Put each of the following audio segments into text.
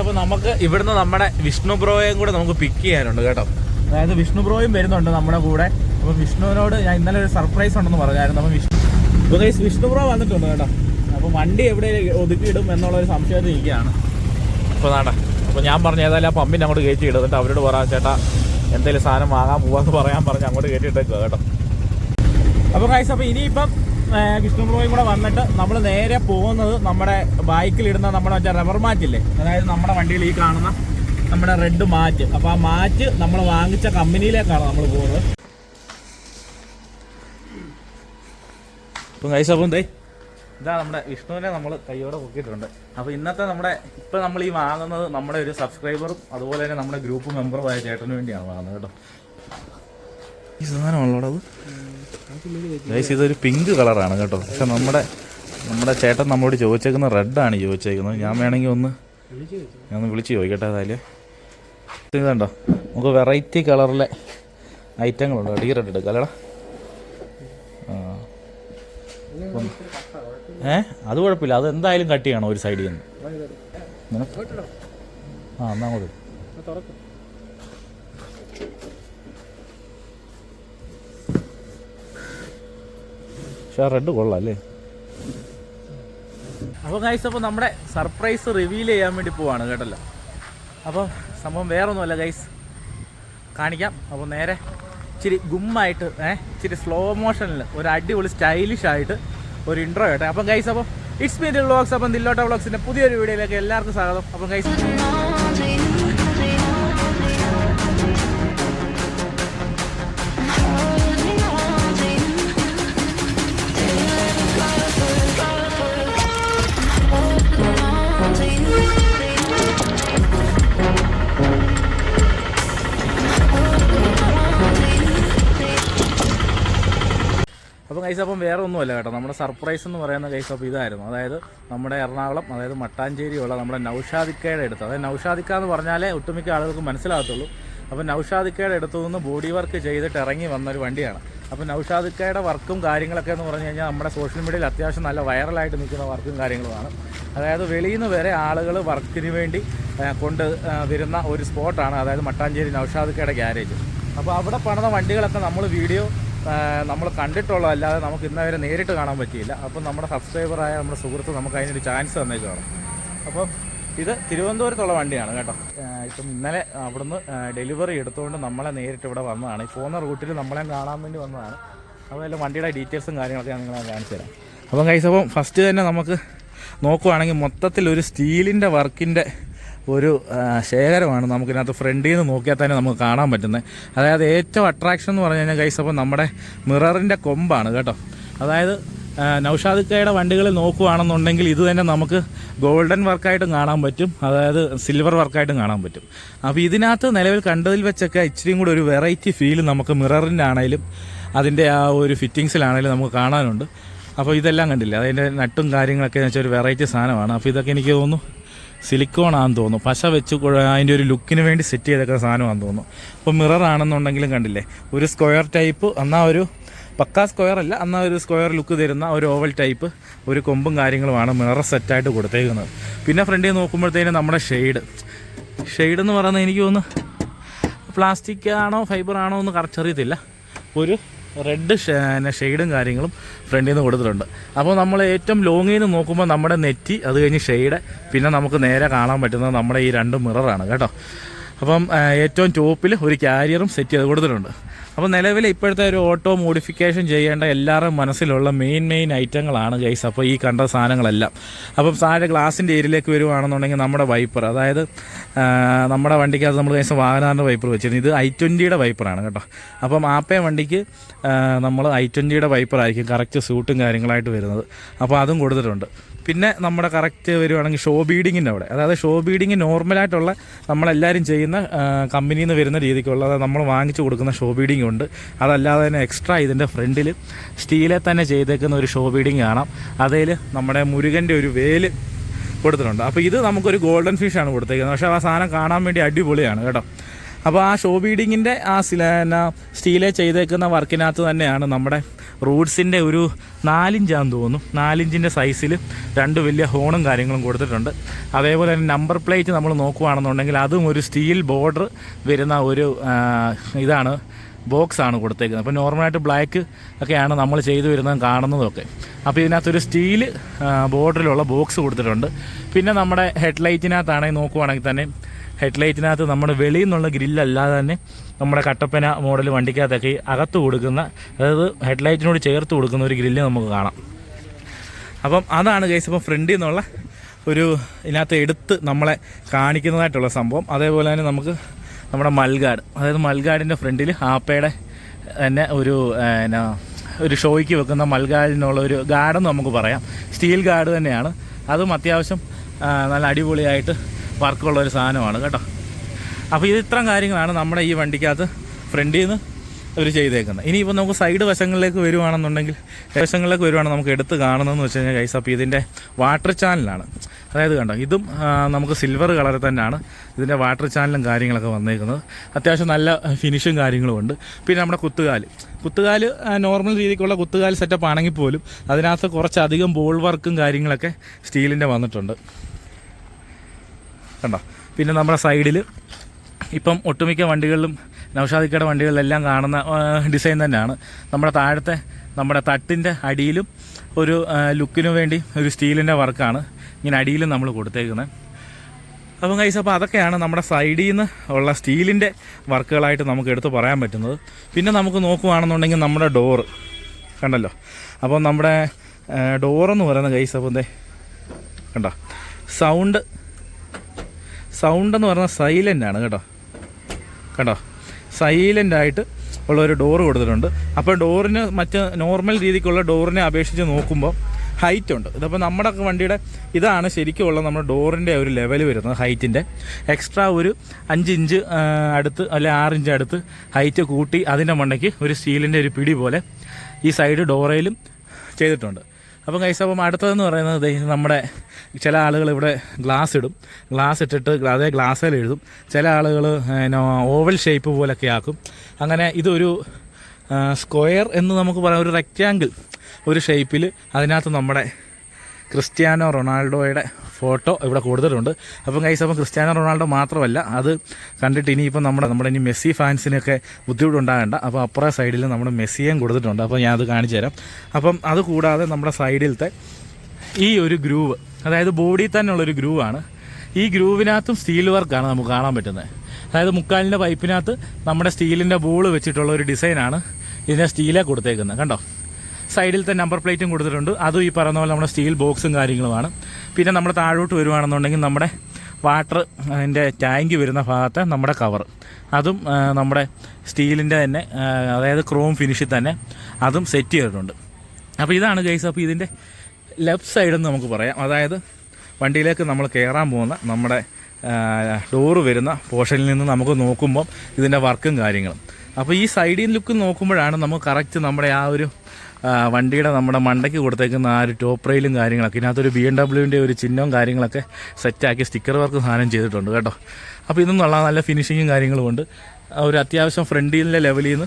അപ്പൊ നമുക്ക് ഇവിടുന്ന് നമ്മുടെ വിഷ്ണു ബ്രോയും കൂടെ നമുക്ക് പിക്ക് ചെയ്യാനുണ്ട് കേട്ടോ. അതായത് വിഷ്ണു ബ്രോയും വരുന്നുണ്ട് നമ്മുടെ കൂടെ. അപ്പൊ വിഷ്ണുവിനോട് ഞാൻ ഇന്നലെ ഒരു സർപ്രൈസ് ഉണ്ടെന്ന് പറഞ്ഞായിരുന്നു. അപ്പൊ വിഷ്ണു അപ്പൊ കൈസ് വിഷ്ണു ബ്രോ വന്നിട്ടുണ്ട് കേട്ടോ. അപ്പൊ വണ്ടി എവിടെ ഒതുക്കിയിടും എന്നുള്ള ഒരു സംശയത്തിൽ ഇരിക്കുകയാണ്. അപ്പൊ നാടാ അപ്പൊ ഞാൻ പറഞ്ഞു ഏതായാലും ആ പമ്പിന് അങ്ങോട്ട് കയറ്റി ഇടും എന്നിട്ട് അവരോട് പറയാം ചേട്ടാ എന്തെങ്കിലും സാധനം വാങ്ങാൻ പോവാന്ന് പറയാൻ പറഞ്ഞ് അങ്ങോട്ട് കയറ്റി ഇട്ടേക്കുക കേട്ടോ. അപ്പൊ കൈസ് അപ്പൊ ഇനിയിപ്പം വിഷ്ണു ബ്രോയും കൂടെ വന്നിട്ട് നമ്മൾ നേരെ പോകുന്നത് നമ്മുടെ ബൈക്കിലിടുന്ന നമ്മുടെ മറ്റേ റബ്ബർ മാറ്റില്ലേ അതായത് നമ്മുടെ വണ്ടിയിൽ ഈ കാണുന്ന നമ്മുടെ റെഡ് മാറ്റ് അപ്പോൾ ആ മാറ്റ് നമ്മൾ വാങ്ങിച്ച കമ്പനിയിലേക്കാണ് നമ്മൾ പോകുന്നത്. ഇപ്പം ദേ ഇതാ നമ്മുടെ വിഷ്ണുവിനെ നമ്മൾ കൈയോടെ പൊക്കിയിട്ടുണ്ട്. അപ്പോൾ ഇന്നത്തെ നമ്മുടെ ഇപ്പം നമ്മൾ ഈ വാങ്ങുന്നത് നമ്മുടെ ഒരു സബ്സ്ക്രൈബറും അതുപോലെ തന്നെ നമ്മുടെ ഗ്രൂപ്പ് മെമ്പറുമായ ചേട്ടന് വേണ്ടിയാണ് വാങ്ങുന്നത് കേട്ടോ. ഈ സാധനമാണല്ലോ അത്? ഗൈസ് ഇതൊരു പിങ്ക് കളറാണ് കേട്ടോ. പക്ഷെ നമ്മുടെ നമ്മുടെ ചേട്ടൻ നമ്മളോട് ചോദിച്ചേക്കുന്നത് റെഡാണ് ചോദിച്ചേക്കുന്നത്. ഞാൻ വേണമെങ്കിൽ ഒന്ന് ഞാൻ ഒന്ന് വിളിച്ച് ചോദിക്കട്ടെ അതായത് ഇതുണ്ടോ നമുക്ക് വെറൈറ്റി കളറിലെ ഐറ്റങ്ങളുണ്ട് ഡീ റെഡ് എടുക്കാം അല്ലേടാ. ഏ? അത് കുഴപ്പമില്ല. അത് എന്തായാലും കട്ട് ചെയ്യണം ഒരു സൈഡിൽ നിന്ന്. ആ എന്നാ അങ്ങോട്ട്. പക്ഷെ ആ റെഡ് കൊള്ളാം അല്ലേ? അപ്പോൾ ഗൈസ് അപ്പോൾ നമ്മുടെ സർപ്രൈസ് റിവീൽ ചെയ്യാൻ വേണ്ടി പോവാണ് കേട്ടല്ലോ. അപ്പം സംഭവം വേറൊന്നുമല്ല ഗൈസ് കാണിക്കാം. അപ്പോൾ നേരെ ഇച്ചിരി ഗുമ്മായിട്ട് ഏഹ് ഇച്ചിരി സ്ലോ മോഷനിൽ ഒരു അടിപൊളി സ്റ്റൈലിഷ് ആയിട്ട് ഒരു ഇൻട്രോ കേട്ടെ. അപ്പം ഗൈസ് അപ്പോൾ ഇറ്റ്സ് മീ ദിൽ വ്ളോഗ്സ് അപ്പം ദില്ലോട്ട വ്ളോഗ്സിന്റെ പുതിയൊരു വീഡിയോയിലേക്ക് എല്ലാവർക്കും സ്വാഗതം. അപ്പം ഗൈസ് കൈസ് അപ്പം വേറെ ഒന്നുമല്ല കേട്ടോ. നമ്മുടെ സർപ്രൈസ് എന്ന് പറയുന്ന ഗൈസ് അപ്പം ഇതായിരുന്നു. അതായത് നമ്മുടെ എറണാകുളം അതായത് മട്ടാഞ്ചേരിയുള്ള നമ്മുടെ നൌഷാദിക്കയുടെ അടുത്ത്. അതായത് നൌഷാദിക്ക എന്ന് പറഞ്ഞാലേ ഒട്ടുമിക്ക ആളുകൾക്ക് മനസ്സിലാകത്തുള്ളൂ. അപ്പം നൌഷാദിക്കയുടെ അടുത്തു നിന്ന് ബോഡി വർക്ക് ചെയ്തിട്ട് ഇറങ്ങി വന്നൊരു വണ്ടിയാണ്. അപ്പം നൌഷാദിക്കയുടെ വർക്കും കാര്യങ്ങളൊക്കെ എന്ന് പറഞ്ഞു കഴിഞ്ഞാൽ നമ്മുടെ സോഷ്യൽ മീഡിയയിൽ അത്യാവശ്യം നല്ല വൈറലായിട്ട് നിൽക്കുന്ന വർക്കും കാര്യങ്ങളുമാണ്. അതായത് വെളിയിൽ നിന്ന് വരെ ആളുകൾ വർക്കിന് വേണ്ടി കൊണ്ട് വരുന്ന ഒരു സ്പോട്ടാണ് അതായത് മട്ടാഞ്ചേരി നൌഷാദിക്കയുടെ ഗ്യാരേജ് അപ്പോൾ അവിടെ പണിത വണ്ടികളൊക്കെ നമ്മൾ വീഡിയോ നമ്മൾ കണ്ടിട്ടുള്ളതല്ലാതെ നമുക്ക് ഇന്ന് വരെ നേരിട്ട് കാണാൻ പറ്റിയില്ല. അപ്പം നമ്മുടെ സബ്സ്ക്രൈബറായ നമ്മുടെ സുഹൃത്ത് നമുക്ക് അതിനൊരു ചാൻസ് തന്നേക്കാണ് അപ്പം ഇത് തിരുവനന്തപുരത്തുള്ള വണ്ടിയാണ് കേട്ടോ. ഇപ്പം ഇന്നലെ അവിടുന്ന് ഡെലിവറി എടുത്തുകൊണ്ട് നമ്മളെ നേരിട്ട് ഇവിടെ വന്നതാണ്. ഈ പോകുന്ന റൂട്ടിൽ നമ്മളെ കാണാൻ വേണ്ടി വന്നതാണ്. അപ്പോൾ അതുപോലെ വണ്ടിയുടെ ഡീറ്റെയിൽസും കാര്യങ്ങളൊക്കെ ഞാൻ നിങ്ങളെ കാണിച്ചു തരാം. അപ്പം കൈസ് ഫസ്റ്റ് തന്നെ നമുക്ക് നോക്കുവാണെങ്കിൽ മൊത്തത്തിൽ ഒരു സ്റ്റീലിന്റെ വർക്കിന്റെ ഒരു ശേഖരമാണ് നമുക്കിതിനകത്ത് ഫ്രണ്ടിൽ നിന്ന് നോക്കിയാൽ തന്നെ നമുക്ക് കാണാൻ പറ്റുന്നത്. അതായത് ഏറ്റവും അട്രാക്ഷൻ എന്ന് പറഞ്ഞു കഴിഞ്ഞാൽ കൈസ് അപ്പോൾ നമ്മുടെ മിററിന്റെ കൊമ്പാണ് കേട്ടോ. അതായത് നൗഷാദിക്കയുടെ വണ്ടികളിൽ നോക്കുകയാണെന്നുണ്ടെങ്കിൽ ഇത് തന്നെ നമുക്ക് ഗോൾഡൻ വർക്കായിട്ടും കാണാൻ പറ്റും. അതായത് സിൽവർ വർക്കായിട്ടും കാണാൻ പറ്റും. അപ്പോൾ ഇതിനകത്ത് നിലവിൽ കണ്ടതിൽ വെച്ചൊക്കെ ഇച്ചിരിയും കൂടി ഒരു വെറൈറ്റി ഫീൽ നമുക്ക് മിററിന്റെ ആണെങ്കിലും അതിന്റെ ആ ഒരു ഫിറ്റിങ്സിലാണെങ്കിലും നമുക്ക് കാണാനുണ്ട്. അപ്പോൾ ഇതെല്ലാം കണ്ടില്ല? അതിന്റെ നട്ടും കാര്യങ്ങളൊക്കെ എന്ന് വെച്ചാൽ ഒരു വെറൈറ്റി സാധനമാണ്. അപ്പോൾ ഇതൊക്കെ എനിക്ക് തോന്നുന്നു സിലിക്കോൺ ആണെന്ന് തോന്നുന്നു. പശ വെച്ച് അതിന്റെ ഒരു ലുക്കിന് വേണ്ടി സെറ്റ് ചെയ്തേക്കുന്ന സാധനമാണെന്ന് തോന്നുന്നു. അപ്പോൾ മിറർ ആണെന്നുണ്ടെങ്കിലും കണ്ടില്ലേ ഒരു സ്ക്വയർ ടൈപ്പ് എന്നാൽ ഒരു പക്കാ സ്ക്വയർ അല്ല എന്നാൽ ഒരു സ്ക്വയർ ലുക്ക് തരുന്ന ഒരു ഓവൽ ടൈപ്പ് ഒരു കൊമ്പും കാര്യങ്ങളുമാണ് മിറർ സെറ്റായിട്ട് കൊടുത്തേക്കുന്നത്. പിന്നെ ഫ്രണ്ടിൽ നോക്കുമ്പോഴത്തേനും നമ്മുടെ ഷെയ്ഡ്. ഷെയ്ഡ് എന്ന് പറയുന്നത് എനിക്ക് തോന്നുന്നു പ്ലാസ്റ്റിക് ആണോ ഫൈബർ ആണോ എന്ന് കറക്റ്റ് അറിയത്തില്ല. ഒരു റെഡ് ഷെയ്ഡും കാര്യങ്ങളും ഫ്രണ്ടിൽ നിന്ന് കൊടുത്തിട്ടുണ്ട്. അപ്പോൾ നമ്മൾ ഏറ്റവും ലോങ്ങിൽ നിന്ന് നോക്കുമ്പോൾ നമ്മുടെ നെറ്റി അത് കഴിഞ്ഞ് ഷെയ്ഡ് പിന്നെ നമുക്ക് നേരെ കാണാൻ പറ്റുന്നത് നമ്മുടെ ഈ രണ്ട് മിററാണ് കേട്ടോ. അപ്പം ഏറ്റവും ടോപ്പിൽ ഒരു ക്യാരിയറും സെറ്റ് ചെയ്ത് കൊടുത്തിട്ടുണ്ട്. അപ്പോൾ നിലവിൽ ഇപ്പോഴത്തെ ഒരു ഓട്ടോ മോഡിഫിക്കേഷൻ ചെയ്യേണ്ട എല്ലാവരുടെയും മനസ്സിലുള്ള മെയിൻ മെയിൻ ഐറ്റങ്ങളാണ് ഗൈസ് അപ്പോൾ ഈ കണ്ട സാധനങ്ങളെല്ലാം. അപ്പം താഴെ ഗ്ലാസിന്റെ ഏരിയയിലേക്ക് വരുവാണെന്നുണ്ടെങ്കിൽ നമ്മുടെ വൈപ്പർ അതായത് നമ്മുടെ വണ്ടിക്കകത്ത് നമ്മൾ ഗൈസ് വാഹനാറിന്റെ വൈപ്പർ വെച്ചിരുന്നു. ഇത് ഐ ട്വന്റിയുടെ വൈപ്പറാണ് കേട്ടോ. അപ്പം ആപ്പേ വണ്ടിക്ക് നമ്മൾ ഐ ട്വന്റിയുടെ വൈപ്പറായിരിക്കും കറക്റ്റ് സൂട്ടും കാര്യങ്ങളായിട്ട് വരുന്നത്. അപ്പോൾ അതും കൊടുത്തിട്ടുണ്ട്. പിന്നെ നമ്മുടെ കറക്റ്റ് വരുവാണെങ്കിൽ ഷോ ബീഡിങ്ങിന്റെ അവിടെ. അതായത് ഷോ ബീഡിങ് നോർമലായിട്ടുള്ള നമ്മളെല്ലാവരും ചെയ്യുന്ന കമ്പനിയിൽ നിന്ന് വരുന്ന രീതിക്കുള്ള നമ്മൾ വാങ്ങിച്ചു കൊടുക്കുന്ന ഷോ ബീഡിംഗ് ഉണ്ട് അതല്ലാതെ തന്നെ എക്സ്ട്രാ ഇതിന്റെ ഫ്രണ്ടിൽ സ്റ്റീലെ തന്നെ ചെയ്തേക്കുന്ന ഒരു ഷോ ബീഡിങ് കാണാം. അതിൽ നമ്മുടെ മുരുകന്റെ ഒരു വേൽ കൊടുത്തിട്ടുണ്ട്. അപ്പോൾ ഇത് നമുക്കൊരു ഗോൾഡൻ ഫിഷാണ് കൊടുത്തേക്കുന്നത്. പക്ഷേ ആ സാധനം കാണാൻ വേണ്ടി അടിപൊളിയാണ് കേട്ടോ. അപ്പോൾ ആ ഷോ ബീഡിങ്ങിന്റെ ആ സ്റ്റീലെ ചെയ്തേക്കുന്ന വർക്കിനകത്ത് തന്നെയാണ് നമ്മുടെ റൂട്ട്സിന്റെ ഒരു നാലിഞ്ചാന്ന് തോന്നുന്നു. നാലിഞ്ചിന്റെ സൈസിൽ രണ്ട് വലിയ ഹോണും കാര്യങ്ങളും കൊടുത്തിട്ടുണ്ട്. അതേപോലെ തന്നെ നമ്പർ പ്ലേറ്റ് നമ്മൾ നോക്കുകയാണെന്നുണ്ടെങ്കിൽ അതും ഒരു സ്റ്റീൽ ബോർഡർ വരുന്ന ഒരു ഇതാണ് ബോക്സ് ആണ് കൊടുത്തേക്കുന്നത്. അപ്പോൾ നോർമലായിട്ട് ബ്ലാക്ക് ഒക്കെയാണ് നമ്മൾ ചെയ്തു വരുന്നതും കാണുന്നതൊക്കെ അപ്പോൾ ഇതിനകത്തൊരു സ്റ്റീൽ ബോർഡറിലുള്ള ബോക്സ് കൊടുത്തിട്ടുണ്ട്. പിന്നെ നമ്മുടെ ഹെഡ്ലൈറ്റിനകത്താണെങ്കിൽ നോക്കുവാണെങ്കിൽ തന്നെ ഹെഡ്ലൈറ്റിനകത്ത് നമ്മുടെ വെളിയിൽ നിന്നുള്ള ഗ്രില്ലല്ലാതെ തന്നെ നമ്മുടെ കട്ടപ്പന മോഡൽ വണ്ടിക്കകത്തൊക്കെ അകത്ത് കൊടുക്കുന്ന അതായത് ഹെഡ്ലൈറ്റിനോട് ചേർത്ത് കൊടുക്കുന്ന ഒരു ഗ്രില്ല് നമുക്ക് കാണാം. അപ്പം അതാണ് കേസ് ഇപ്പം ഫ്രണ്ടിൽ നിന്നുള്ള ഒരു ഇതിനകത്ത് എടുത്ത് നമ്മളെ കാണിക്കുന്നതായിട്ടുള്ള സംഭവം. അതേപോലെ തന്നെ നമുക്ക് നമ്മുടെ മൽഗാഡ് അതായത് മൽഗാഡിന്റെ ഫ്രണ്ടിൽ ഹാപ്പയുടെ തന്നെ ഒരു എന്നാ ഒരു ഷോയ്ക്ക് വെക്കുന്ന മൽഗാഡിനുള്ള ഒരു ഗാർഡെന്ന് നമുക്ക് പറയാം. സ്റ്റീൽ ഗാർഡ് തന്നെയാണ്. അതും അത്യാവശ്യം നല്ല അടിപൊളിയായിട്ട് വർക്കുള്ള ഒരു സാധനമാണ് കേട്ടോ. അപ്പോൾ ഇത് ഇത്രയും കാര്യങ്ങളാണ് നമ്മുടെ ഈ വണ്ടിക്കകത്ത് ഫ്രണ്ടിൽ നിന്ന് ഇവർ ചെയ്തേക്കുന്നത് ഇനിയിപ്പോൾ നമുക്ക് സൈഡ് വശങ്ങളിലേക്ക് വരുവാണെന്നുണ്ടെങ്കിൽ വശങ്ങളിലേക്ക് വരുവാണെങ്കിൽ നമുക്ക് എടുത്ത് കാണുന്നതെന്ന് വെച്ച് കഴിഞ്ഞാൽ ഗൈസ് ഇതിന്റെ വാട്ടർ ചാനലാണ് അതായത് കണ്ടോ ഇതും നമുക്ക് സിൽവർ കളറിൽ തന്നെയാണ് ഇതിന്റെ വാട്ടർ ചാനലും കാര്യങ്ങളൊക്കെ വന്നേക്കുന്നത്. അത്യാവശ്യം നല്ല ഫിനിഷും കാര്യങ്ങളും ഉണ്ട്. പിന്നെ നമ്മുടെ കുത്തുകാൽ. കുത്തുകാൽ നോർമൽ രീതിക്കുള്ള കുത്തുകാൽ സെറ്റപ്പ് ആണെങ്കിൽ പോലും അതിനകത്ത് കുറച്ചധികം ബോൾ വർക്കും കാര്യങ്ങളൊക്കെ സ്റ്റീലിന്റെ വന്നിട്ടുണ്ട്. കണ്ടോ? പിന്നെ നമ്മുടെ സൈഡിൽ ഇപ്പം ഒട്ടുമിക്ക വണ്ടികളിലും നൗഷാദിക്കയുടെ വണ്ടികളിലെല്ലാം കാണുന്ന ഡിസൈൻ തന്നെയാണ്. നമ്മുടെ താഴത്തെ നമ്മുടെ തട്ടിന്റെ അടിയിലും ഒരു ലുക്കിനു വേണ്ടി ഒരു സ്റ്റീലിന്റെ വർക്കാണ് ഇങ്ങനെ അടിയിലും നമ്മൾ കൊടുത്തേക്കുന്നത്. അപ്പം കൈസ് അപ്പോൾ അതൊക്കെയാണ് നമ്മുടെ സൈഡിൽ നിന്ന് ഉള്ള സ്റ്റീലിന്റെ വർക്കുകളായിട്ട് നമുക്ക് എടുത്ത് പറയാൻ പറ്റുന്നത്. പിന്നെ നമുക്ക് നോക്കുവാണെന്നുണ്ടെങ്കിൽ നമ്മുടെ ഡോറ് കണ്ടല്ലോ? അപ്പോൾ നമ്മുടെ ഡോറെന്ന് പറയുന്ന കൈസ് അപ്പോൾ എന്തേ കണ്ടോ? സൗണ്ട് സൗണ്ട് എന്ന് പറഞ്ഞാൽ സൈലന്റ് ആണ് കേട്ടോ. കണ്ടോ? സൈലന്റ് ആയിട്ട് ഉള്ള ഒരു ഡോറ് കൊടുത്തിട്ടുണ്ട്. അപ്പോൾ ഡോറിന് മറ്റ് നോർമൽ രീതിക്കുള്ള ഡോറിനെ അപേക്ഷിച്ച് നോക്കുമ്പോൾ ഹൈറ്റ് ഉണ്ട്. ഇതപ്പോൾ നമ്മുടെ വണ്ടിയുടെ ഇതാണ് ശരിക്കും ഉള്ള നമ്മുടെ ഡോറിന്റെ ഒരു ലെവൽ വരുന്നത് ഹൈറ്റിന്റെ എക്സ്ട്രാ ഒരു അഞ്ച് ഇഞ്ച് അടുത്ത് അല്ലെ ആറ് ഇഞ്ച് അടുത്ത് ഹൈറ്റ് കൂട്ടി അതിന്റെ മണ്ടയ്ക്ക് ഒരു സ്റ്റീലിന്റെ ഒരു പിടി പോലെ ഈ സൈഡ് ഡോറയിലും ചെയ്തിട്ടുണ്ട്. അപ്പം കൈസ് അപ്പം അടുത്തതെന്ന് പറയുന്നത് നമ്മുടെ ചില ആളുകൾ ഇവിടെ ഗ്ലാസ് ഇടും. ഗ്ലാസ് ഇട്ടിട്ട് അതേ ഗ്ലാസ്സിൽ എഴുതും. ചില ആളുകൾ ഓവൽ ഷേപ്പ് പോലൊക്കെ ആക്കും. അങ്ങനെ ഇതൊരു സ്ക്വയർ എന്ന് നമുക്ക് പറയാം. ഒരു റെക്റ്റാങ്കിൾ ഒരു ഷേപ്പിൽ അതിനകത്ത് നമ്മുടെ ക്രിസ്ത്യാനോ റൊണാൾഡോയുടെ ഫോട്ടോ ഇവിടെ കൂടുതലുണ്ട്. അപ്പം കൈസ് അപ്പം ക്രിസ്ത്യാനോ റൊണാൾഡോ മാത്രമല്ല അത് കണ്ടിട്ട് ഇനിയിപ്പം നമ്മുടെ നമ്മുടെ ഇനി മെസ്സി ഫാൻസിനൊക്കെ ബുദ്ധിമുട്ടുണ്ടാകേണ്ട അപ്പോൾ അപ്പുറ സൈഡിൽ നമ്മുടെ മെസ്സിയും കൊടുത്തിട്ടുണ്ട്. അപ്പോൾ ഞാൻ അത് കാണിച്ചു തരാം. അപ്പം അത് കൂടാതെ നമ്മുടെ സൈഡിലത്തെ ഈ ഒരു ഗ്രൂവ് അതായത് ബോഡിയിൽ തന്നെയുള്ളൊരു ഗ്രൂവാണ്. ഈ ഗ്രൂവിനകത്തും സ്റ്റീൽ വർക്കാണ് നമുക്ക് കാണാൻ പറ്റുന്നത്. അതായത് മുക്കാലിന്റെ പൈപ്പിനകത്ത് നമ്മുടെ സ്റ്റീലിന്റെ ബോൾ വെച്ചിട്ടുള്ള ഒരു ഡിസൈനാണ് ഇതിനെ സ്റ്റീലേ കൊടുത്തേക്കുന്നത്. കണ്ടോ? സൈഡിലത്തെ നമ്പർ പ്ലേറ്റും കൊടുത്തിട്ടുണ്ട്. അതും ഈ പറയുന്ന പോലെ നമ്മുടെ സ്റ്റീൽ ബോക്സും കാര്യങ്ങളുമാണ്. പിന്നെ നമ്മൾ താഴോട്ട് വരുവാണെന്നുണ്ടെങ്കിൽ നമ്മുടെ വാട്ടർ അതിന്റെ ടാങ്ക് വരുന്ന ഭാഗത്തെ നമ്മുടെ കവർ അതും നമ്മുടെ സ്റ്റീലിന്റെ തന്നെ അതായത് ക്രോം ഫിനിഷിൽ തന്നെ അതും സെറ്റ് ചെയ്തിട്ടുണ്ട്. അപ്പോൾ ഇതാണ് ഗൈസ് അപ്പോൾ ഇതിന്റെ ലെഫ്റ്റ് സൈഡെന്ന് നമുക്ക് പറയാം. അതായത് വണ്ടിയിലേക്ക് നമ്മൾ കയറാൻ പോകുന്ന നമ്മുടെ ഡോറ് വരുന്ന പോർഷനിൽ നിന്ന് നമുക്ക് നോക്കുമ്പം ഇതിന്റെ വർക്കും കാര്യങ്ങളും. അപ്പോൾ ഈ സൈഡിൽ ലുക്ക് നോക്കുമ്പോഴാണ് നമുക്ക് കറക്റ്റ് നമ്മുടെ ആ ഒരു വണ്ടിയുടെ നമ്മുടെ മണ്ടയ്ക്ക് കൊടുത്തേക്കുന്ന ആ ഒരു ടോപ്പ് റെയിലും കാര്യങ്ങളൊക്കെ ഇതിനകത്തൊരു ബി എം ഡബ്ല്യുവിന്റെ ഒരു ചിഹ്നവും കാര്യങ്ങളൊക്കെ സെറ്റാക്കി സ്റ്റിക്കർ വർക്ക് സാധനം ചെയ്തിട്ടുണ്ട് കേട്ടോ. അപ്പോൾ ഇതൊന്നുള്ള നല്ല ഫിനിഷിങ്ങും കാര്യങ്ങളും ഉണ്ട്. ഒരു അത്യാവശ്യം ഫ്രണ്ടിലെ ലെവലിൽ നിന്ന്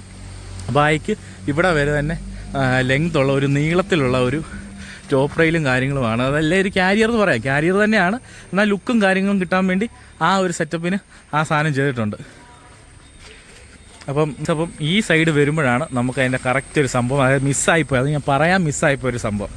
ബൈക്ക് ഇവിടെ വരെ തന്നെ ലെങ്ത് ഉള്ള ഒരു നീളത്തിലുള്ള ഒരു ടോപ്പ് റെയിലും കാര്യങ്ങളുമാണ്. അതല്ല ഒരു കാരിയർ എന്ന് പറയാം. കാരിയർ തന്നെയാണ്. എന്നാൽ ലുക്കും കാര്യങ്ങളും കിട്ടാൻ വേണ്ടി ആ ഒരു സെറ്റപ്പിന് ആ സാധനം ചെയ്തിട്ടുണ്ട്. അപ്പം അപ്പം ഈ സൈഡ് വരുമ്പോഴാണ് നമുക്ക് അതിന്റെ കറക്റ്റ് ഒരു സംഭവം. അതായത് മിസ്സായിപ്പോയി അത് ഞാൻ പറയാൻ മിസ്സായിപ്പോയി ഒരു സംഭവം.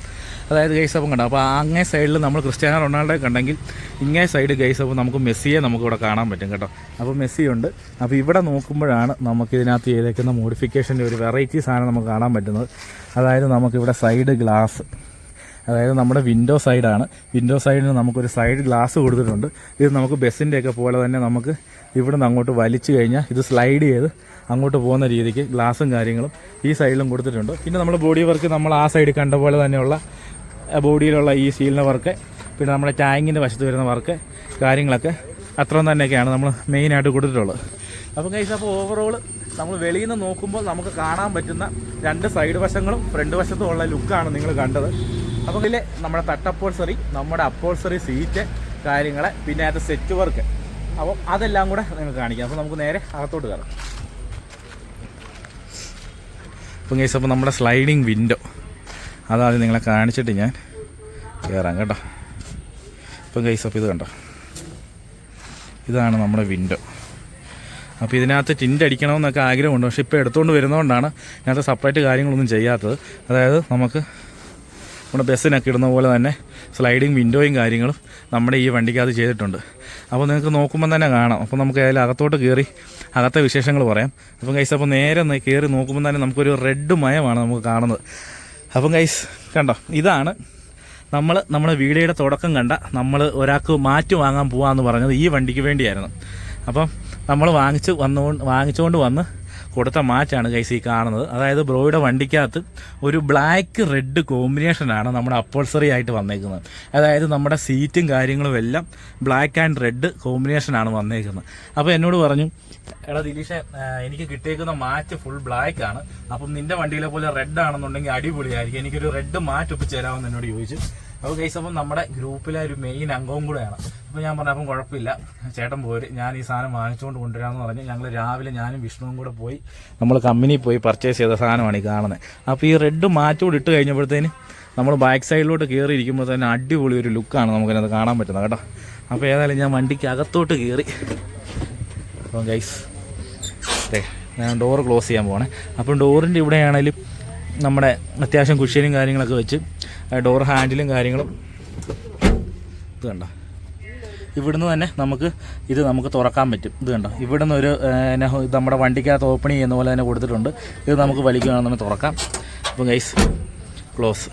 അതായത് ഗൈസ് അപ്പം കണ്ടോ? അപ്പോൾ അങ്ങേ സൈഡിൽ നമ്മൾ ക്രിസ്ത്യാനോ റൊണാൾഡോ കണ്ടെങ്കിൽ ഇങ്ങേ സൈഡ് ഗൈസ് അപ്പോൾ നമുക്ക് മെസ്സിയെ നമുക്ക് ഇവിടെ കാണാൻ പറ്റും കേട്ടോ. അപ്പോൾ മെസ്സി ഉണ്ട്. അപ്പോൾ ഇവിടെ നോക്കുമ്പോഴാണ് നമുക്ക് ഇതിനകത്ത് ചെയ്തേക്കുന്ന മോഡിഫിക്കേഷന്റെ ഒരു വെറൈറ്റി സാധനം നമുക്ക് കാണാൻ പറ്റുന്നത്. അതായത് നമുക്കിവിടെ സൈഡ് ഗ്ലാസ് അതായത് നമ്മുടെ വിൻഡോ സൈഡാണ് വിൻഡോ സൈഡിന് നമുക്കൊരു സൈഡ് ഗ്ലാസ് കൊടുത്തിട്ടുണ്ട്. ഇത് നമുക്ക് ബസ്സിന്റെയൊക്കെ പോലെ തന്നെ നമുക്ക് ഇവിടുന്ന് അങ്ങോട്ട് വലിച്ചു കഴിഞ്ഞാൽ ഇത് സ്ലൈഡ് ചെയ്ത് അങ്ങോട്ട് പോകുന്ന രീതിക്ക് ഗ്ലാസും കാര്യങ്ങളും ഈ സൈഡിലും കൊടുത്തിട്ടുണ്ട്. പിന്നെ നമ്മൾ ബോഡി വർക്ക് നമ്മൾ ആ സൈഡ് കണ്ട പോലെ തന്നെയുള്ള ബോഡിയിലുള്ള ഈ സീലിന്റെ വർക്ക് പിന്നെ നമ്മുടെ ടാങ്കിന്റെ വശത്ത് വരുന്ന വർക്ക് കാര്യങ്ങളൊക്കെ അത്രയും തന്നെയൊക്കെയാണ് നമ്മൾ മെയിനായിട്ട് കൊടുത്തിട്ടുള്ളത്. അപ്പം കൈസ് അപ്പോൾ ഓവറോൾ നമ്മൾ വെളിയിൽ നിന്ന് നോക്കുമ്പോൾ നമുക്ക് കാണാൻ പറ്റുന്ന രണ്ട് സൈഡ് വശങ്ങളും ഫ്രണ്ട് വശത്തും ഉള്ള ലുക്കാണ് നിങ്ങൾ കണ്ടത്. അപ്പോൾ ഇതിൽ നമ്മുടെ തട്ടപ്പോൾസറി നമ്മുടെ അപ്പോൾസറി സീറ്റ് കാര്യങ്ങൾ പിന്നെ അത് സെറ്റ് വർക്ക് അപ്പോൾ അതെല്ലാം കൂടെ നിങ്ങൾക്ക് കാണിക്കാം. അപ്പോൾ നമുക്ക് നേരെ അകത്തോട്ട് കയറാം. അപ്പം കേസ് അപ്പോൾ നമ്മുടെ സ്ലൈഡിങ് വിൻഡോ അതാദ്യം നിങ്ങളെ കാണിച്ചിട്ട് ഞാൻ കയറാം കേട്ടോ. ഇപ്പം കേസ് അപ്പോൾ ഇത് കണ്ടോ? ഇതാണ് നമ്മുടെ വിൻഡോ അപ്പോൾ ഇതിനകത്ത് ടിന്റ് അടിക്കണമെന്നൊക്കെ ആഗ്രഹമുണ്ട്. പക്ഷേ ഇപ്പോൾ എടുത്തുകൊണ്ട് വരുന്നതുകൊണ്ടാണ് ഇതിനകത്ത് സെപ്പറേറ്റ് കാര്യങ്ങളൊന്നും ചെയ്യാത്തത്. അതായത് നമുക്ക് നമ്മുടെ ബസ്സിനൊക്കെ ഇടുന്ന പോലെ തന്നെ സ്ലൈഡിങ് വിൻഡോയും കാര്യങ്ങളും നമ്മുടെ ഈ വണ്ടിക്കകത്ത് ചെയ്തിട്ടുണ്ട്. അപ്പോൾ നിങ്ങൾക്ക് നോക്കുമ്പോൾ തന്നെ കാണാം. അപ്പോൾ നമുക്ക് അതിൽ അകത്തോട്ട് കയറി അകത്തെ വിശേഷങ്ങൾ പറയാം. അപ്പം കൈസ് അപ്പോൾ നേരെ കയറി നോക്കുമ്പോൾ തന്നെ നമുക്കൊരു റെഡ് മയമാണ് നമുക്ക് കാണുന്നത്. അപ്പം കൈസ് കണ്ടോ? ഇതാണ് നമ്മൾ നമ്മുടെ വീഡിയോയുടെ തുടക്കം കണ്ട നമ്മൾ ഒരാൾക്ക് മാറ്റി വാങ്ങാൻ പോകാമെന്ന് പറഞ്ഞത് ഈ വണ്ടിക്ക് വേണ്ടിയായിരുന്നു. അപ്പം നമ്മൾ വാങ്ങിച്ച് വന്നുകൊണ്ട് വാങ്ങിച്ചുകൊണ്ട് വന്ന് കൊടുത്ത മാച്ചാണ് കൈസ് ഈ കാണുന്നത്. അതായത് ബ്രോയുടെ വണ്ടിക്കകത്ത് ഒരു ബ്ലാക്ക് റെഡ് കോമ്പിനേഷനാണ് നമ്മുടെ അപ്പോൾസറി ആയിട്ട് വന്നേക്കുന്നത്. അതായത് നമ്മുടെ സീറ്റും കാര്യങ്ങളും എല്ലാം ബ്ലാക്ക് ആൻഡ് റെഡ് കോമ്പിനേഷനാണ് വന്നേക്കുന്നത്. അപ്പോൾ എന്നോട് പറഞ്ഞു എടാ ദിലീഷ എനിക്ക് കിട്ടിയേക്കുന്ന മാച്ച് ഫുൾ ബ്ലാക്ക് ആണ്. അപ്പം നിന്റെ വണ്ടിയിലെ പോലെ റെഡ് ആണെന്നുണ്ടെങ്കിൽ അടിപൊളിയായിരിക്കും. എനിക്കൊരു റെഡ് മാറ്റ് ഒപ്പിച്ച് തരാമെന്ന് എന്നോട് ചോദിച്ചു. അപ്പോൾ ഗൈസ് അപ്പം നമ്മുടെ ഗ്രൂപ്പിലെ ഒരു മെയിൻ അംഗവും കൂടെയാണ് അപ്പോൾ ഞാൻ പറഞ്ഞു അപ്പം കുഴപ്പമില്ല. ചേട്ടൻ പോര്. ഞാൻ ഈ സാധനം വാങ്ങിച്ചുകൊണ്ട് കൊണ്ടുവരാമെന്ന് പറഞ്ഞ് ഞങ്ങൾ രാവിലെ ഞാനും വിഷ്ണുവും കൂടെ പോയി നമ്മൾ കമ്പനിയിൽ പോയി പർച്ചേസ് ചെയ്ത സാധനമാണ് ഈ കാണുന്നത് അപ്പോൾ ഈ റെഡ് മാറ്റോട് ഇട്ട് കഴിഞ്ഞപ്പോഴത്തേന് നമ്മൾ ബാക്ക് സൈഡിലോട്ട് കയറി ഇരിക്കുമ്പോൾ തന്നെ അടിപൊളി ഒരു ലുക്കാണ് നമുക്കതിനകത്ത് കാണാൻ പറ്റുന്നത് കേട്ടോ. അപ്പോൾ ഏതായാലും ഞാൻ വണ്ടിക്ക് അകത്തോട്ട് കയറി അപ്പം ഗൈസ് അതെ ഞാൻ ഡോറ് ക്ലോസ് ചെയ്യാൻ പോകണേ അപ്പം ഡോറിന്റെ ഇവിടെയാണേലും നമ്മുടെ അത്യാവശ്യം കുഷ്യനും കാര്യങ്ങളൊക്കെ വെച്ച് ഡോർ ഹാൻഡിലും കാര്യങ്ങളും ഇത് കണ്ട? ഇവിടുന്ന് തന്നെ നമുക്ക് ഇത് നമുക്ക് തുറക്കാൻ പറ്റും. ഇത് കണ്ടോ? ഇവിടുന്ന് ഒരു നമ്മുടെ വണ്ടിക്കകത്ത് ഓപ്പൺ ചെയ്യുന്ന പോലെ തന്നെ കൊടുത്തിട്ടുണ്ട്. ഇത് നമുക്ക് വലിക്കുകയാണെന്നുണ്ടെങ്കിൽ തുറക്കാം. അപ്പം ഗൈസ് ക്ലോസ്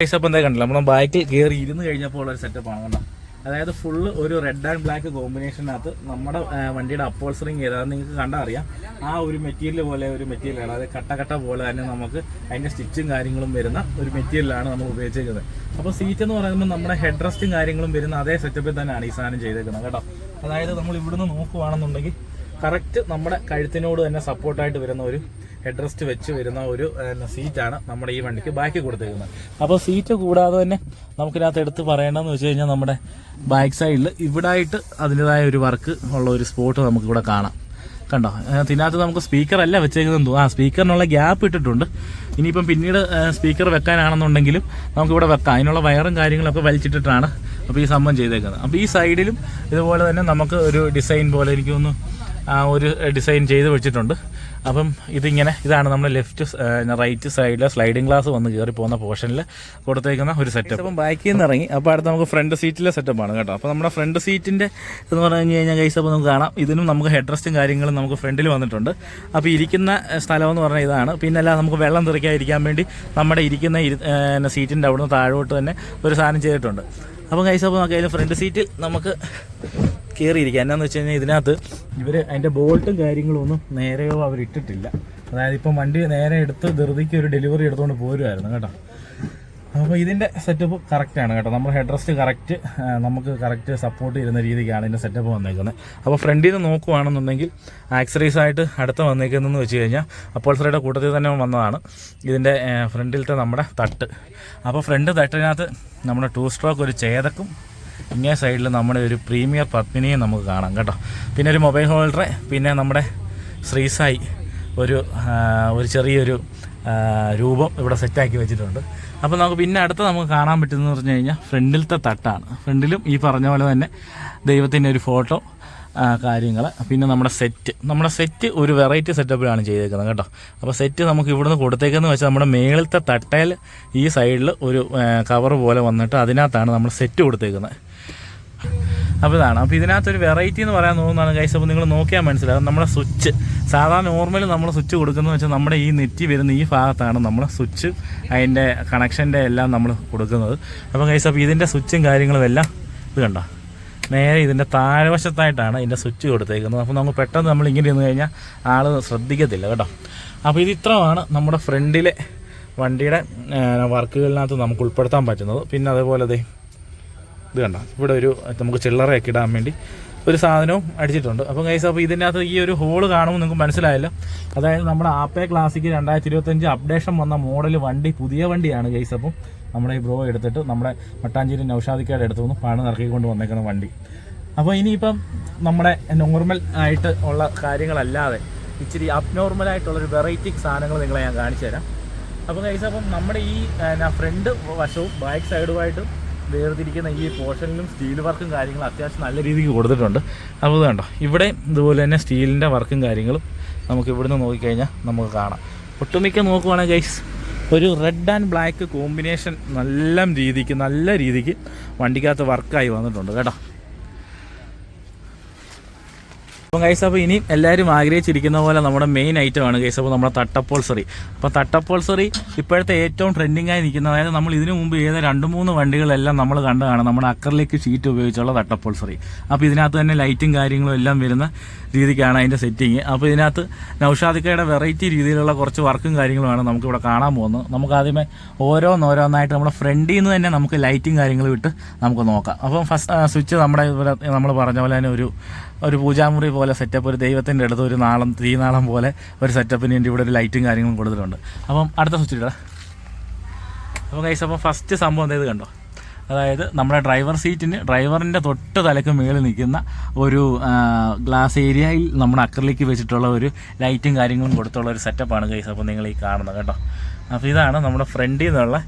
ഗൈസ് അപ്പം എന്താ കണ്ടില്ല? നമ്മൾ ബാക്കിൽ കയറി ഇരുന്ന് കഴിഞ്ഞപ്പോൾ ഉള്ള ഒരു സെറ്റപ്പാണ് കണ്ടോ? അതായത് ഫുള്ള് ഒരു റെഡ് ആൻഡ് ബ്ലാക്ക് കോമ്പിനേഷനകത്ത് നമ്മുടെ വണ്ടിയുടെ അപ്പോൾസറിങ് ചെയ്താൽ നിങ്ങൾക്ക് കണ്ടാൽ അറിയാം. ആ ഒരു മെറ്റീരിയൽ പോലെ ഒരു മെറ്റീരിയലാണ് അതായത് കട്ട കട്ട പോലെ തന്നെ നമുക്ക് അതിന്റെ സ്റ്റിച്ചും കാര്യങ്ങളും വരുന്ന ഒരു മെറ്റീരിയലാണ് നമ്മൾ ഉപയോഗിച്ചേക്കുന്നത്. അപ്പോൾ സീറ്റ് എന്ന് പറയുമ്പോൾ നമ്മുടെ ഹെഡ് റെസ്റ്റും കാര്യങ്ങളും വരുന്ന അതേ സെറ്റപ്പിൽ തന്നെയാണ് ഈ സാധനം ചെയ്തേക്കുന്നത് കേട്ടോ. അതായത് നമ്മൾ ഇവിടുന്ന് നോക്കുവാണെന്നുണ്ടെങ്കിൽ കറക്റ്റ് നമ്മുടെ കഴുത്തിനോട് തന്നെ സപ്പോർട്ടായിട്ട് വരുന്ന ഒരു ഹെഡ് റെസ്റ്റ് വെച്ച് വരുന്ന ഒരു സീറ്റാണ് നമ്മുടെ ഈ വണ്ടിക്ക് ബാക്കി കൊടുത്തേക്കുന്നത്. അപ്പോൾ സീറ്റ് കൂടാതെ തന്നെ നമുക്കിതിനകത്ത് എടുത്ത് പറയേണ്ടതെന്ന് വെച്ച് കഴിഞ്ഞാൽ നമ്മുടെ ബാക്ക് സൈഡിൽ ഇവിടായിട്ട് അതിന്റെതായ ഒരു വർക്ക് ഉള്ള ഒരു സ്പോട്ട് നമുക്കിവിടെ കാണാം. കണ്ടോ? ഇതിനകത്ത് നമുക്ക് സ്പീക്കർ അല്ല വെച്ചേക്കുന്നത്. തോന്നുന്നു ആ സ്പീക്കറിനുള്ള ഗ്യാപ്പ് ഇട്ടിട്ടുണ്ട്. ഇനിയിപ്പം പിന്നീട് സ്പീക്കർ വെക്കാനാണെന്നുണ്ടെങ്കിലും നമുക്കിവിടെ വെക്കാം. അതിനുള്ള വയറും കാര്യങ്ങളൊക്കെ വലിച്ചിട്ടിട്ടാണ് അപ്പോൾ ഈ സംഭവം ചെയ്തേക്കുന്നത്. അപ്പോൾ ഈ സൈഡിലും ഇതുപോലെ തന്നെ നമുക്ക് ഒരു ഡിസൈൻ പോലെ എനിക്ക് തോന്നുന്നു ആ ഒരു ഡിസൈൻ ചെയ്ത് വെച്ചിട്ടുണ്ട്. അപ്പം ഇതിങ്ങനെ ഇതാണ് നമ്മൾ ലെഫ്റ്റ് റൈറ്റ് സൈഡിലെ സ്ലൈഡിംഗ് ഗ്ലാസ് വന്ന് കയറി പോകുന്ന പോർഷനിൽ കൊടുത്തേക്കുന്ന ഒരു സെറ്റപ്പ് അപ്പം ബാക്കിൽ നിന്ന് ഇറങ്ങി. അപ്പോൾ അടുത്ത് നമുക്ക് ഫ്രണ്ട് സീറ്റിലെ സെറ്റപ്പാണ് കേട്ടോ. അപ്പോൾ നമ്മുടെ ഫ്രണ്ട് സീറ്റിന്റെ എന്ന് പറഞ്ഞു കഴിഞ്ഞാൽ ഗൈസ് അപ്പോൾ നമുക്ക് കാണാം. ഇതിനും നമുക്ക് ഹെഡ് റെസ്റ്റും കാര്യങ്ങളും നമുക്ക് ഫ്രണ്ടിൽ വന്നിട്ടുണ്ട്. അപ്പോൾ ഇരിക്കുന്ന സ്ഥലം എന്ന് പറഞ്ഞാൽ ഇതാണ്. പിന്നെ അല്ല നമുക്ക് വെള്ളം തെറിക്കാതിരിക്കാൻ വേണ്ടി നമ്മുടെ ഇരിക്കുന്ന സീറ്റിന്റെ അവിടുന്ന് താഴോട്ട് തന്നെ ഒരു സാധനം ചെയ്തിട്ടുണ്ട്. അപ്പം ഗൈസ് അപ്പോൾ നമുക്ക് അതിൽ ഫ്രണ്ട് സീറ്റിൽ നമുക്ക് കയറിയിരിക്കുക. എന്നാന്ന് വെച്ച് കഴിഞ്ഞാൽ ഇതിനകത്ത് ഇവർ അതിന്റെ ബോൾട്ടും കാര്യങ്ങളും ഒന്നും നേരെയോ അവർ ഇട്ടിട്ടില്ല. അതായത് ഇപ്പം വണ്ടി നേരെ എടുത്ത് ധൃതിക്ക് ഒരു ഡെലിവറി എടുത്തുകൊണ്ട് പോരുമായിരുന്നു കേട്ടോ. അപ്പോൾ ഇതിന്റെ സെറ്റപ്പ് കറക്റ്റാണ് കേട്ടോ. നമ്മുടെ ഹെഡ് റെസ്റ്റ് കറക്റ്റ് നമുക്ക് കറക്റ്റ് സപ്പോർട്ട് ചെയ്യുന്ന രീതിക്കാണ് ഇതിന്റെ സെറ്റപ്പ് വന്നേക്കുന്നത്. അപ്പോൾ ഫ്രണ്ടിൽ നിന്ന് നോക്കുവാണെന്നുണ്ടെങ്കിൽ ആക്സറീസ് ആയിട്ട് അടുത്ത വന്നേക്കുന്നതെന്ന് വെച്ച് കഴിഞ്ഞാൽ അപ്പോൾസറിയുടെ കൂട്ടത്തിൽ തന്നെ വന്നതാണ്. ഇതിന്റെ ഫ്രണ്ടിലത്തെ നമ്മുടെ തട്ട്. അപ്പോൾ ഫ്രണ്ട് തട്ടിനകത്ത് നമ്മുടെ ടൂ സ്ട്രോക്ക് ഒരു ചേതക്കും ഇങ്ങേ സൈഡിൽ നമ്മുടെ ഒരു പ്രീമിയർ പത്മിനിയും നമുക്ക് കാണാം കേട്ടോ. പിന്നെ ഒരു മൊബൈൽ ഹോൾഡർ പിന്നെ നമ്മുടെ ശ്രീസായി ഒരു ഒരു ചെറിയൊരു രൂപം ഇവിടെ സെറ്റാക്കി വെച്ചിട്ടുണ്ട്. അപ്പോൾ നമുക്ക് പിന്നെ അടുത്ത നമുക്ക് കാണാൻ പറ്റുന്നതെന്ന് പറഞ്ഞു കഴിഞ്ഞാൽ ഫ്രണ്ടിലത്തെ തട്ടാണ്. ഫ്രണ്ടിലും ഈ പറഞ്ഞ പോലെ തന്നെ ദൈവത്തിന്റെ ഒരു ഫോട്ടോ കാര്യങ്ങൾ പിന്നെ നമ്മുടെ സെറ്റ്. നമ്മുടെ സെറ്റ് ഒരു വെറൈറ്റി സെറ്റപ്പിലാണ് ചെയ്തേക്കുന്നത് കേട്ടോ. അപ്പോൾ സെറ്റ് നമുക്ക് ഇവിടുന്ന് കൊടുത്തേക്കെന്ന് വെച്ചാൽ നമ്മുടെ മേളിലത്തെ തട്ടയിൽ ഈ സൈഡിൽ ഒരു കവർ പോലെ വന്നിട്ട് അതിനകത്താണ് നമ്മൾ സെറ്റ് കൊടുത്തേക്കുന്നത്. അപ്പോൾ ഇതാണ്. അപ്പോൾ ഇതിനകത്തൊരു വെറൈറ്റി എന്ന് പറയാൻ തോന്നുന്നതാണ് കൈസ് അപ്പോൾ നിങ്ങൾ നോക്കിയാൽ മനസ്സിലാകും നമ്മുടെ സ്വിച്ച് സാധാരണ നോർമലി നമ്മൾ സ്വിച്ച് കൊടുക്കുന്നത് വെച്ചാൽ നമ്മുടെ ഈ നെറ്റി വരുന്ന ഈ ഭാഗത്താണ് നമ്മൾ സ്വിച്ച് അതിന്റെ കണക്ഷന്റെ എല്ലാം നമ്മൾ കൊടുക്കുന്നത്. അപ്പോൾ കൈസ് അപ്പോൾ ഇതിന്റെ സ്വിച്ചും കാര്യങ്ങളും എല്ലാം ഇത് കണ്ടോ? നേരെ ഇതിന്റെ താഴ്വശത്തായിട്ടാണ് ഇതിന്റെ സ്വിച്ച് കൊടുത്തേക്കുന്നത്. അപ്പോൾ നമുക്ക് പെട്ടെന്ന് നമ്മൾ ഇങ്ങനെ ഇരുന്ന് കഴിഞ്ഞാൽ ആൾ ശ്രദ്ധിക്കത്തില്ല കേട്ടോ. അപ്പോൾ ഇത് ഇത്രമാണ് നമ്മുടെ ഫ്രണ്ടിലെ വണ്ടിയുടെ വർക്കുകളിനകത്ത് നമുക്ക് ഉൾപ്പെടുത്താൻ പറ്റുന്നത്. പിന്നെ അതേപോലെ ദേ ഇത് കണ്ട? ഇവിടെ ഒരു നമുക്ക് ചില്ലറയൊക്കെ ഇടാൻ വേണ്ടി ഒരു സാധനവും അടിച്ചിട്ടുണ്ട്. അപ്പം കൈസ് അപ്പോൾ ഇതിനകത്ത് ഈ ഒരു ഹോൾ കാണുമ്പോൾ നിങ്ങൾക്ക് മനസ്സിലായല്ലോ. അതായത് നമ്മുടെ ആപ്പേ ക്ലാസിക്ക് രണ്ടായിരത്തി ഇരുപത്തഞ്ച് അപ്ഡേഷൻ വന്ന മോഡൽ വണ്ടി പുതിയ വണ്ടിയാണ് കൈസ് അപ്പം നമ്മുടെ ഈ ബ്രോ എടുത്തിട്ട് നമ്മുടെ മട്ടാഞ്ചേരി നൗഷാദിക്കാട് എടുത്തു നിന്ന് പണം ഇറക്കിക്കൊണ്ട് വന്നേക്കുന്ന വണ്ടി. അപ്പോൾ ഇനിയിപ്പം നമ്മുടെ നോർമൽ ആയിട്ട് ഉള്ള കാര്യങ്ങളല്ലാതെ ഇച്ചിരി അബ്നോർമൽ ആയിട്ടുള്ളൊരു വെറൈറ്റി സാധനങ്ങൾ നിങ്ങളെ ഞാൻ കാണിച്ചു തരാം അപ്പോൾ കൈസ് അപ്പം നമ്മുടെ ഈ ഫ്രണ്ട് വശവും ബാക്ക് സൈഡുമായിട്ടും വേർതിരിക്കുന്ന ഈ പോർഷനിലും സ്റ്റീൽ വർക്കും കാര്യങ്ങളും അത്യാവശ്യം നല്ല രീതിക്ക് കൊടുത്തിട്ടുണ്ട്. അപ്പോൾ ഇത് കണ്ടോ ഇവിടെ ഇതുപോലെ തന്നെ സ്റ്റീലിന്റെ വർക്കും കാര്യങ്ങളും നമുക്ക് ഇവിടുന്ന് നോക്കിക്കഴിഞ്ഞാൽ നമുക്ക് കാണാം. ഒട്ടുമിക്ക നോക്കുവാണെങ്കിൽ ഗൈസ് ഒരു റെഡ് ആൻഡ് ബ്ലാക്ക് കോമ്പിനേഷൻ നല്ല രീതിക്ക് നല്ല രീതിക്ക് വണ്ടിക്കകത്ത് വർക്കായി വന്നിട്ടുണ്ട് കേട്ടോ. അപ്പം ഗൈസ് അപ്പോൾ ഇനി എല്ലാവരും ആഗ്രഹിച്ചിരിക്കുന്ന പോലെ നമ്മുടെ മെയിൻ ഐറ്റം ആണ് ഗൈസ് അപ്പോൾ നമ്മുടെ തട്ടപ്പോൾസറി. അപ്പോൾ തട്ടപ്പോൾസറി ഇപ്പോഴത്തെ ഏറ്റവും ട്രെൻഡിങ് ആയി നിൽക്കുന്ന അതായത് നമ്മൾ ഇതിനു മുമ്പ് ചെയ്ത രണ്ട് മൂന്ന് വണ്ടികളെല്ലാം നമ്മൾ കണ്ടതാണ് നമ്മുടെ അക്കറിലേക്ക് ഷീറ്റ് ഉപയോഗിച്ചുള്ള തട്ടപ്പോൾസറി. അപ്പോൾ ഇതിനകത്ത് തന്നെ ലൈറ്റും കാര്യങ്ങളും എല്ലാം വരുന്ന രീതിക്കാണ് അതിന്റെ സെറ്റിങ് അപ്പോൾ ഇതിനകത്ത് നൗഷാദിക്കയുടെ വെറൈറ്റി രീതിയിലുള്ള കുറച്ച് വർക്കും കാര്യങ്ങളുമാണ് നമുക്കിവിടെ കാണാൻ പോകുന്നത്. നമുക്ക് ആദ്യമേ ഓരോന്നോരോന്നായിട്ട് നമ്മുടെ ഫ്രണ്ടിൽ നിന്ന് തന്നെ നമുക്ക് ലൈറ്റും കാര്യങ്ങളും ഇട്ട് നമുക്ക് നോക്കാം. അപ്പം ഫസ്റ്റ് സ്വിച്ച് നമ്മുടെ ഇവിടെ നമ്മൾ പറഞ്ഞ പോലെ തന്നെ ഒരു ഒരു പൂജാമുറി പോലെ സെറ്റപ്പ് ഒരു ദൈവത്തിന്റെ അടുത്ത് ഒരു നാളം തീനാളം പോലെ ഒരു സെറ്റപ്പിന് വേണ്ടി ഇവിടെ ഒരു ലൈറ്റും കാര്യങ്ങളും കൊടുത്തിട്ടുണ്ട്. അപ്പം അടുത്ത സ്വിച്ച് ഇടാം. അപ്പോൾ കൈസ് അപ്പം ഫസ്റ്റ് സംഭവം എന്തായത് കണ്ടോ? അതായത് നമ്മുടെ ഡ്രൈവർ സീറ്റിന് ഡ്രൈവറിന്റെ തൊട്ട് തലക്ക് മുകളിൽ നിൽക്കുന്ന ഒരു ഗ്ലാസ് ഏരിയയിൽ നമ്മുടെ അക്കറിലേക്ക് വെച്ചിട്ടുള്ള ഒരു ലൈറ്റും കാര്യങ്ങളും കൊടുത്തുള്ള ഒരു സെറ്റപ്പാണ് കൈസ് അപ്പോൾ നിങ്ങൾ ഈ കാണുന്നത് കേട്ടോ. അപ്പോൾ ഇതാണ് നമ്മുടെ ഫ്രണ്ടിൽ നിന്നുള്ള